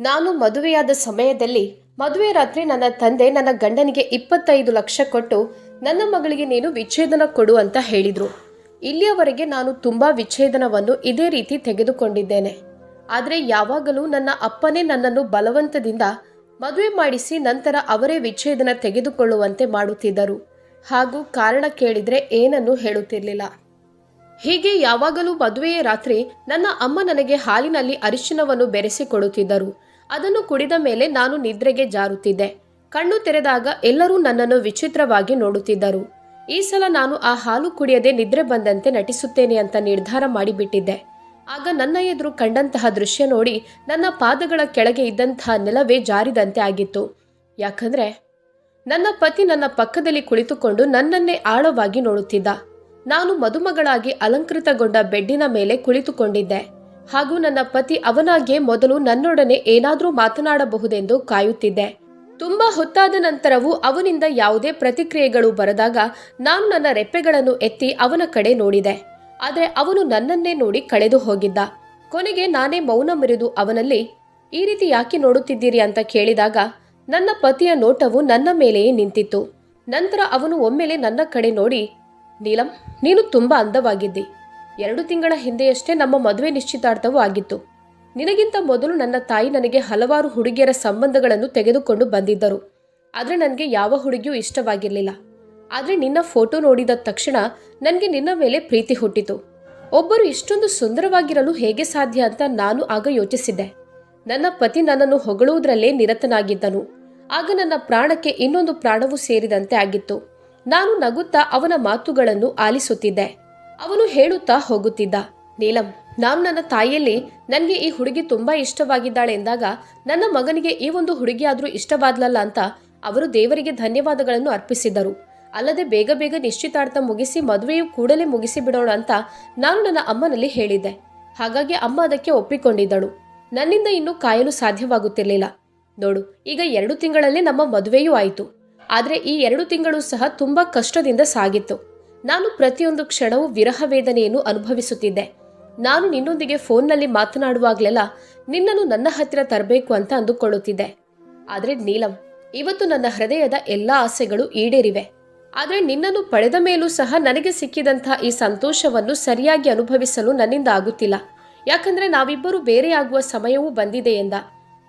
ನಾನು ಮದುವೆಯಾದ ಸಮಯದಲ್ಲಿ ಮದುವೆ ರಾತ್ರಿ ನನ್ನ ತಂದೆ ನನ್ನ ಗಂಡನಿಗೆ ಇಪ್ಪತ್ತೈದು ಲಕ್ಷ ಕೊಟ್ಟು ನನ್ನ ಮಗಳಿಗೆ ನೀನು ವಿಚ್ಛೇದನ ಕೊಡು ಅಂತ ಹೇಳಿದ್ರು. ಇಲ್ಲಿಯವರೆಗೆ ನಾನು ತುಂಬಾ ವಿಚ್ಛೇದನವನ್ನು ಇದೇ ರೀತಿ ತೆಗೆದುಕೊಂಡಿದ್ದೇನೆ. ಆದರೆ ಯಾವಾಗಲೂ ನನ್ನ ಅಪ್ಪನೇ ನನ್ನನ್ನು ಬಲವಂತದಿಂದ ಮದುವೆ ಮಾಡಿಸಿ ನಂತರ ಅವರೇ ವಿಚ್ಛೇದನ ತೆಗೆದುಕೊಳ್ಳುವಂತೆ ಮಾಡುತ್ತಿದ್ದರು. ಹಾಗೂ ಕಾರಣ ಕೇಳಿದ್ರೆ ಏನನ್ನು ಹೇಳುತ್ತಿರಲಿಲ್ಲ. ಹೀಗೆ ಯಾವಾಗಲೂ ಮದುವೆಯ ರಾತ್ರಿ ನನ್ನ ಅಮ್ಮ ನನಗೆ ಹಾಲಿನಲ್ಲಿ ಅರಿಶಿನವನ್ನು ಬೆರೆಸಿ ಕೊಡುತ್ತಿದ್ದರು. ಅದನ್ನು ಕುಡಿದ ಮೇಲೆ ನಾನು ನಿದ್ರೆಗೆ ಜಾರುತ್ತಿದ್ದೆ. ಕಣ್ಣು ತೆರೆದಾಗ ಎಲ್ಲರೂ ನನ್ನನ್ನು ವಿಚಿತ್ರವಾಗಿ ನೋಡುತ್ತಿದ್ದರು. ಈ ಸಲ ನಾನು ಆ ಹಾಲು ಕುಡಿಯದೆ ನಿದ್ರೆ ಬಂದಂತೆ ನಟಿಸುತ್ತೇನೆ ಅಂತ ನಿರ್ಧಾರ ಮಾಡಿಬಿಟ್ಟಿದ್ದೆ. ಆಗ ನನ್ನ ಎದುರು ಕಂಡಂತಹ ದೃಶ್ಯ ನೋಡಿ ನನ್ನ ಪಾದಗಳ ಕೆಳಗೆ ಇದ್ದಂತಹ ನೆಲವೇ ಜಾರಿದಂತೆ ಆಗಿತ್ತು. ಯಾಕಂದ್ರೆ, ನನ್ನ ಪತಿ ನನ್ನ ಪಕ್ಕದಲ್ಲಿ ಕುಳಿತುಕೊಂಡು ನನ್ನನ್ನೇ ಆಳವಾಗಿ ನೋಡುತ್ತಿದ್ದ. ನಾನು ಮದುಮಗಳಾಗಿ ಅಲಂಕೃತಗೊಂಡ ಬೆಡ್ಡಿನ ಮೇಲೆ ಕುಳಿತುಕೊಂಡಿದ್ದೆ. ಹಾಗೂ ನನ್ನ ಪತಿ ಅವನಾಗೆ ಮೊದಲು ನನ್ನೊಡನೆ ಏನಾದರೂ ಮಾತನಾಡಬಹುದೆಂದು ಕಾಯುತ್ತಿದ್ದೆ. ತುಂಬಾ ಹೊತ್ತಾದ ನಂತರವೂ ಅವನಿಂದ ಯಾವುದೇ ಪ್ರತಿಕ್ರಿಯೆಗಳು ಬರದಾಗ ನಾನು ನನ್ನ ರೆಪ್ಪೆಗಳನ್ನು ಎತ್ತಿ ಅವನ ಕಡೆ ನೋಡಿದೆ. ಆದರೆ ಅವನು ನನ್ನನ್ನೇ ನೋಡಿ ಕಳೆದು ಹೋಗಿದ್ದ. ಕೊನೆಗೆ ನಾನೇ ಮೌನ ಮರಿದು ಅವನಲ್ಲಿ, ಈ ರೀತಿ ಯಾಕೆ ನೋಡುತ್ತಿದ್ದೀರಿ? ಅಂತ ಕೇಳಿದಾಗ, ನನ್ನ ಪತಿಯ ನೋಟವು ನನ್ನ ಮೇಲೆಯೇ ನಿಂತಿತ್ತು. ನಂತರ ಅವನು ಒಮ್ಮೆಲೆ ನನ್ನ ಕಡೆ ನೋಡಿ, ನೀಲಂ, ನೀನು ತುಂಬಾ ಅಂದವಾಗಿದ್ದಿ. ಎರಡು ತಿಂಗಳ ಹಿಂದೆಯಷ್ಟೇ ನಮ್ಮ ಮದುವೆ ನಿಶ್ಚಿತಾರ್ಥವೂ ಆಗಿತ್ತು. ನಿನಗಿಂತ ಮೊದಲು ನನ್ನ ತಾಯಿ ನನಗೆ ಹಲವಾರು ಹುಡುಗಿಯರ ಸಂಬಂಧಗಳನ್ನು ತೆಗೆದುಕೊಂಡು ಬಂದಿದ್ದರು. ಆದರೆ ನನಗೆ ಯಾವ ಹುಡುಗಿಯೂ ಇಷ್ಟವಾಗಿರಲಿಲ್ಲ. ಆದರೆ ನಿನ್ನ ಫೋಟೋ ನೋಡಿದ ತಕ್ಷಣ ನನಗೆ ನಿನ್ನ ಮೇಲೆ ಪ್ರೀತಿ ಹುಟ್ಟಿತು. ಒಬ್ಬರು ಇಷ್ಟೊಂದು ಸುಂದರವಾಗಿರಲು ಹೇಗೆ ಸಾಧ್ಯ ಅಂತ ನಾನು ಆಗ ಯೋಚಿಸಿದ್ದೆ. ನನ್ನ ಪತಿ ನನ್ನನ್ನು ಹೊಗಳುವುದರಲ್ಲೇ ನಿರತನಾಗಿದ್ದನು. ಆಗ ನನ್ನ ಪ್ರಾಣಕ್ಕೆ ಇನ್ನೊಂದು ಪ್ರಾಣವು ಸೇರಿದಂತೆ ಆಗಿತ್ತು. ನಾನು ನಗುತ್ತಾ ಅವನ ಮಾತುಗಳನ್ನು ಆಲಿಸುತ್ತಿದ್ದೆ. ಅವನು ಹೇಳುತ್ತಾ ಹೋಗುತ್ತಿದ್ದ, ನೀಲಂ, ನಾನು ನನ್ನ ತಾಯಿಯಲ್ಲಿ ನನಗೆ ಈ ಹುಡುಗಿ ತುಂಬಾ ಇಷ್ಟವಾಗಿದ್ದಾಳೆ ಎಂದಾಗ ನನ್ನ ಮಗನಿಗೆ ಈ ಒಂದು ಹುಡುಗಿಯಾದರೂ ಇಷ್ಟವಾದ್ಲಲ್ಲ ಅಂತ ಅವರು ದೇವರಿಗೆ ಧನ್ಯವಾದಗಳನ್ನು ಅರ್ಪಿಸಿದರು. ಅಲ್ಲದೆ ಬೇಗ ಬೇಗ ನಿಶ್ಚಿತಾರ್ಥ ಮುಗಿಸಿ ಮದುವೆಯು ಕೂಡಲೇ ಮುಗಿಸಿ ಬಿಡೋಣ ಅಂತ ನಾನು ನನ್ನ ಅಮ್ಮನಲ್ಲಿ ಹೇಳಿದ್ದೆ. ಹಾಗಾಗಿ ಅಮ್ಮ ಅದಕ್ಕೆ ಒಪ್ಪಿಕೊಂಡಿದ್ದಳು. ನನ್ನಿಂದ ಇನ್ನೂ ಕಾಯಲು ಸಾಧ್ಯವಾಗುತ್ತಿರಲಿಲ್ಲ. ನೋಡು, ಈಗ ಎರಡು ತಿಂಗಳಲ್ಲೇ ನಮ್ಮ ಮದುವೆಯೂ ಆಯಿತು. ಆದರೆ ಈ ಎರಡು ತಿಂಗಳು ಸಹ ತುಂಬಾ ಕಷ್ಟದಿಂದ ಸಾಗಿತ್ತು. ನಾನು ಪ್ರತಿಯೊಂದು ಕ್ಷಣವೂ ವಿರಹ ವೇದನೆಯನ್ನು ಅನುಭವಿಸುತ್ತಿದ್ದೆ. ನಾನು ನಿನ್ನೊಂದಿಗೆ ಫೋನ್ನಲ್ಲಿ ಮಾತನಾಡುವಾಗಲೆಲ್ಲ ನಿನ್ನನ್ನು ನನ್ನ ಹತ್ತಿರ ತರಬೇಕು ಅಂತ ಅಂದುಕೊಳ್ಳುತ್ತಿದ್ದೆ. ಆದರೆ ನೀಲಂ, ಇವತ್ತು ನನ್ನ ಹೃದಯದ ಎಲ್ಲ ಆಸೆಗಳು ಈಡೇರಿವೆ. ಆದರೆ ನಿನ್ನನ್ನು ಪಡೆದ ಮೇಲೂ ಸಹ ನನಗೆ ಸಿಕ್ಕಿದಂತಹ ಈ ಸಂತೋಷವನ್ನು ಸರಿಯಾಗಿ ಅನುಭವಿಸಲು ನನ್ನಿಂದ ಆಗುತ್ತಿಲ್ಲ. ಯಾಕಂದ್ರೆ ನಾವಿಬ್ಬರು ಬೇರೆಯಾಗುವ ಸಮಯವೂ ಬಂದಿದೆ ಎಂದ.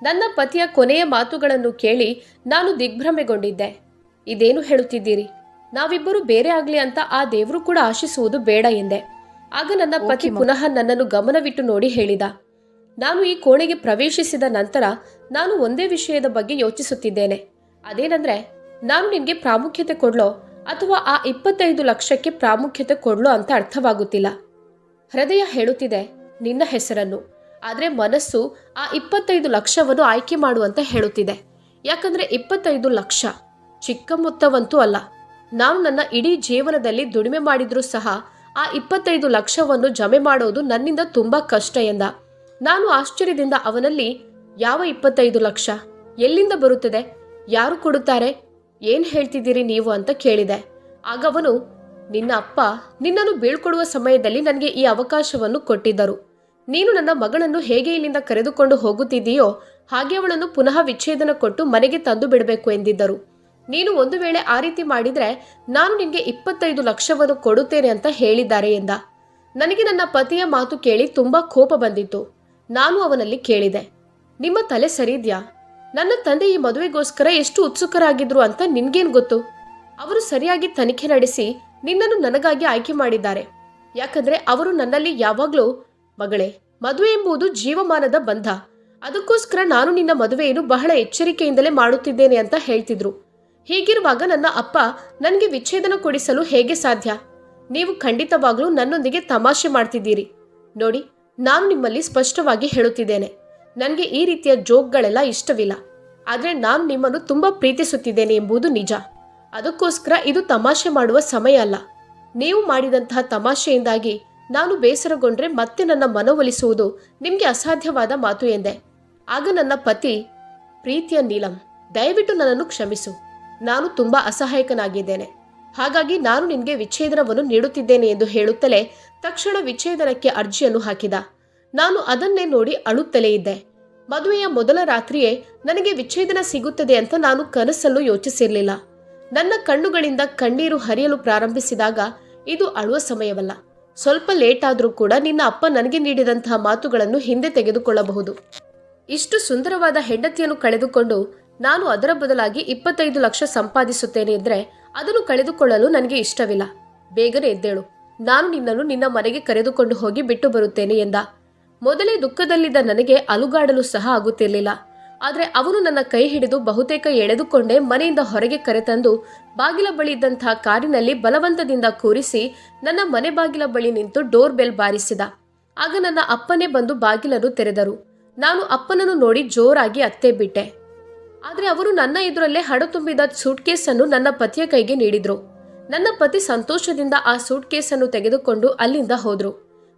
ನನ್ನ ಪತಿಯ ಕೊನೆಯ ಮಾತುಗಳನ್ನು ಕೇಳಿ ನಾನು ದಿಗ್ಭ್ರಮೆಗೊಂಡಿದ್ದೆ. ಇದೇನು ಹೇಳುತ್ತಿದ್ದೀರಿ? ನಾವಿಬ್ಬರು ಬೇರೆ ಆಗ್ಲಿ ಅಂತ ಆ ದೇವರು ಕೂಡ ಆಶಿಸುವುದು ಬೇಡ ಎಂದೆ. ಆಗ ನನ್ನ ಪತಿ ಪುನಃ ನನ್ನನ್ನು ಗಮನವಿಟ್ಟು ನೋಡಿ ಹೇಳಿದ. ನಾನು ಈ ಕೋಣೆಗೆ ಪ್ರವೇಶಿಸಿದ ನಂತರ ನಾನು ಒಂದೇ ವಿಷಯದ ಬಗ್ಗೆ ಯೋಚಿಸುತ್ತಿದ್ದೇನೆ. ಅದೇನಂದ್ರೆ ನಾನು ನಿನಗೆ ಪ್ರಾಮುಖ್ಯತೆ ಕೊಡ್ಲೋ ಅಥವಾ ಆ ಇಪ್ಪತ್ತೈದು ಲಕ್ಷಕ್ಕೆ ಪ್ರಾಮುಖ್ಯತೆ ಕೊಡ್ಲೋ ಅಂತ ಅರ್ಥವಾಗುತ್ತಿಲ್ಲ. ಹೃದಯ ಹೇಳುತ್ತಿದೆ ನಿನ್ನ ಹೆಸರನ್ನು. ಆದರೆ ಮನಸ್ಸು ಆ ಇಪ್ಪತ್ತೈದು ಲಕ್ಷವನ್ನು ಆಯ್ಕೆ ಮಾಡುವಂತ ಹೇಳುತ್ತಿದೆ. ಯಾಕಂದ್ರೆ ಇಪ್ಪತ್ತೈದು ಲಕ್ಷ ಚಿಕ್ಕ ಮೊತ್ತವಂತೂ ಅಲ್ಲ. ನಾನು ನನ್ನ ಇಡೀ ಜೀವನದಲ್ಲಿ ದುಡಿಮೆ ಮಾಡಿದರೂ ಸಹ ಆ ಇಪ್ಪತ್ತೈದು ಲಕ್ಷವನ್ನು ಜಮೆ ಮಾಡೋದು ನನ್ನಿಂದ ತುಂಬಾ ಕಷ್ಟ ಎಂದ. ನಾನು ಆಶ್ಚರ್ಯದಿಂದ ಅವನಲ್ಲಿ, ಯಾವ ಇಪ್ಪತ್ತೈದು ಲಕ್ಷ? ಎಲ್ಲಿಂದ ಬರುತ್ತದೆ? ಯಾರು ಕೊಡುತ್ತಾರೆ? ಏನು ಹೇಳ್ತಿದ್ದೀರಿ ನೀವು ಅಂತ ಕೇಳಿದೆ. ಆಗ ಅವನು, ನಿನ್ನ ಅಪ್ಪ ನಿನ್ನನ್ನು ಬೀಳ್ಕೊಡುವ ಸಮಯದಲ್ಲಿ ನನಗೆ ಈ ಅವಕಾಶವನ್ನು ಕೊಟ್ಟಿದ್ದರು. ನೀನು ನನ್ನ ಮಗಳನ್ನು ಹೇಗೆ ಇಲ್ಲಿಂದ ಕರೆದುಕೊಂಡು ಹೋಗುತ್ತಿದ್ದೀಯೋ ಹಾಗೆ ಅವಳನ್ನು ಪುನಃ ವಿಚ್ಛೇದನ ಕೊಟ್ಟು ಮನೆಗೆ ತಂದು ಬಿಡಬೇಕು ಎಂದಿದ್ದರು. ನೀನು ಒಂದು ವೇಳೆ ಆ ರೀತಿ ಮಾಡಿದರೆ ನಾನು ನಿನಗೆ ಇಪ್ಪತ್ತೈದು ಲಕ್ಷವನ್ನು ಕೊಡುತ್ತೇನೆ ಅಂತ ಹೇಳಿದ್ದಾರೆ ಎಂದ. ನನಗೆ ನನ್ನ ಪತಿಯ ಮಾತು ಕೇಳಿ ತುಂಬಾ ಕೋಪ ಬಂದಿತ್ತು. ನಾನು ಅವನಲ್ಲಿ ಕೇಳಿದೆ, ನಿಮ್ಮ ತಲೆ ಸರಿದ್ಯಾ? ನನ್ನ ತಂದೆ ಈ ಮದುವೆಗೋಸ್ಕರ ಎಷ್ಟು ಉತ್ಸುಕರಾಗಿದ್ರು ಅಂತ ನಿನ್ಗೇನ್ ಗೊತ್ತು? ಅವರು ಸರಿಯಾಗಿ ತನಿಖೆ ನಡೆಸಿ ನಿನ್ನನ್ನು ನನಗಾಗಿ ಆಯ್ಕೆ ಮಾಡಿದ್ದಾರೆ. ಯಾಕಂದ್ರೆ ಅವರು ನನ್ನಲ್ಲಿ ಯಾವಾಗಲೂ, ಮಗಳೇ, ಮದುವೆ ಎಂಬುದು ಜೀವಮಾನದ ಬಂಧ. ಅದಕ್ಕೋಸ್ಕರ ನಾನು ನಿನ್ನ ಮದುವೆಯನ್ನು ಬಹಳ ಎಚ್ಚರಿಕೆಯಿಂದಲೇ ಮಾಡುತ್ತಿದ್ದೇನೆ ಅಂತ ಹೇಳ್ತಿದ್ರು. ಹೀಗಿರುವಾಗ ನನ್ನ ಅಪ್ಪ ನನಗೆ ವಿಚ್ಛೇದನ ಕೊಡಿಸಲು ಹೇಗೆ ಸಾಧ್ಯ? ನೀವು ಖಂಡಿತವಾಗಲೂ ನನ್ನೊಂದಿಗೆ ತಮಾಷೆ ಮಾಡ್ತಿದ್ದೀರಿ. ನೋಡಿ, ನಾನು ನಿಮ್ಮಲ್ಲಿ ಸ್ಪಷ್ಟವಾಗಿ ಹೇಳುತ್ತಿದ್ದೇನೆ. ನನಗೆ ಈ ರೀತಿಯ ಜೋಕ್ಗಳೆಲ್ಲ ಇಷ್ಟವಿಲ್ಲ. ಆದರೆ ನಾನು ನಿಮ್ಮನ್ನು ತುಂಬ ಪ್ರೀತಿಸುತ್ತಿದ್ದೇನೆ ಎಂಬುದು ನಿಜ. ಅದಕ್ಕೋಸ್ಕರ ಇದು ತಮಾಷೆ ಮಾಡುವ ಸಮಯ ಅಲ್ಲ. ನೀವು ಮಾಡಿದಂತಹ ತಮಾಷೆಯಿಂದಾಗಿ ನಾನು ಬೇಸರಗೊಂಡ್ರೆ ಮತ್ತೆ ನನ್ನ ಮನವೊಲಿಸುವುದು ನಿಮಗೆ ಅಸಾಧ್ಯವಾದ ಮಾತು ಎಂದೆ. ಆಗ ನನ್ನ ಪತಿ, ಪ್ರೀತಿಯ ನೀಲಂ, ದಯವಿಟ್ಟು ನನ್ನನ್ನು ಕ್ಷಮಿಸು. ನಾನು ತುಂಬ ಅಸಹಾಯಕನಾಗಿದ್ದೇನೆ. ಹಾಗಾಗಿ ನಾನು ನಿನಗೆ ವಿಚ್ಛೇದನವನ್ನು ನೀಡುತ್ತಿದ್ದೇನೆ ಎಂದು ಹೇಳುತ್ತಲೇ ತಕ್ಷಣ ವಿಚ್ಛೇದನಕ್ಕೆ ಅರ್ಜಿಯನ್ನು ಹಾಕಿದ. ನಾನು ಅದನ್ನೇ ನೋಡಿ ಅಳುತ್ತಲೇ ಇದ್ದೆ. ಮದುವೆಯ ಮೊದಲ ರಾತ್ರಿಯೇ ನನಗೆ ವಿಚ್ಛೇದನ ಸಿಗುತ್ತದೆ ಅಂತ ನಾನು ಕನಸಲ್ಲೂ ಯೋಚಿಸಿರಲಿಲ್ಲ. ನನ್ನ ಕಣ್ಣುಗಳಿಂದ ಕಣ್ಣೀರು ಹರಿಯಲು ಪ್ರಾರಂಭಿಸಿದಾಗ ಇದು ಅಳುವ ಸಮಯವಲ್ಲ. ಸ್ವಲ್ಪ ಲೇಟ್ ಆದರೂ ಕೂಡ ನಿನ್ನ ಅಪ್ಪ ನನಗೆ ನೀಡಿದಂತಹ ಮಾತುಗಳನ್ನು ಹಿಂದೆ ತೆಗೆದುಕೊಳ್ಳಬಹುದು. ಇಷ್ಟು ಸುಂದರವಾದ ಹೆಂಡತಿಯನ್ನು ಕಳೆದುಕೊಂಡು ನಾನು ಅದರ ಬದಲಾಗಿ ಇಪ್ಪತ್ತೈದು ಲಕ್ಷ ಸಂಪಾದಿಸುತ್ತೇನೆ ಎಂದರೆ ಅದನ್ನು ಕಳೆದುಕೊಳ್ಳಲು ನನಗೆ ಇಷ್ಟವಿಲ್ಲ. ಬೇಗನೆ ಎದ್ದೇಳು. ನಾನು ನಿನ್ನನ್ನು ನಿನ್ನ ಮನೆಗೆ ಕರೆದುಕೊಂಡು ಹೋಗಿ ಬಿಟ್ಟು ಬರುತ್ತೇನೆ ಎಂದ. ಮೊದಲೇ ದುಃಖದಲ್ಲಿದ್ದ ನನಗೆ ಅಲುಗಾಡಲು ಸಹ ಆಗುತ್ತಿರಲಿಲ್ಲ. ಆದರೆ ಅವನು ನನ್ನ ಕೈ ಹಿಡಿದು ಬಹುತೇಕ ಎಳೆದುಕೊಂಡೇ ಮನೆಯಿಂದ ಹೊರಗೆ ಕರೆತಂದು ಬಾಗಿಲ ಬಳಿ ಇದ್ದಂತಹ ಕಾರಿನಲ್ಲಿ ಬಲವಂತದಿಂದ ಕೂರಿಸಿ ನನ್ನ ಮನೆ ಬಾಗಿಲ ಬಳಿ ನಿಂತು ಡೋರ್ ಬೆಲ್ ಬಾರಿಸಿದ. ಆಗ ನನ್ನ ಅಪ್ಪನೇ ಬಂದು ಬಾಗಿಲನ್ನು ತೆರೆದರು. ನಾನು ಅಪ್ಪನನ್ನು ನೋಡಿ ಜೋರಾಗಿ ಅತ್ತೆ ಬಿಟ್ಟೆ. ಆದರೆ ಅವರು ನನ್ನ ಎದುರಲ್ಲೇ ಹಣ ತುಂಬಿದ ಸೂಟ್ ಅನ್ನು ನನ್ನ ಪತಿಯ ಕೈಗೆ ನೀಡಿದರು. ನನ್ನ ಪತಿ ಸಂತೋಷದಿಂದ ಆ ಸೂಟ್ಕೇಸನ್ನು ತೆಗೆದುಕೊಂಡು ಅಲ್ಲಿಂದ ಹೋದರು.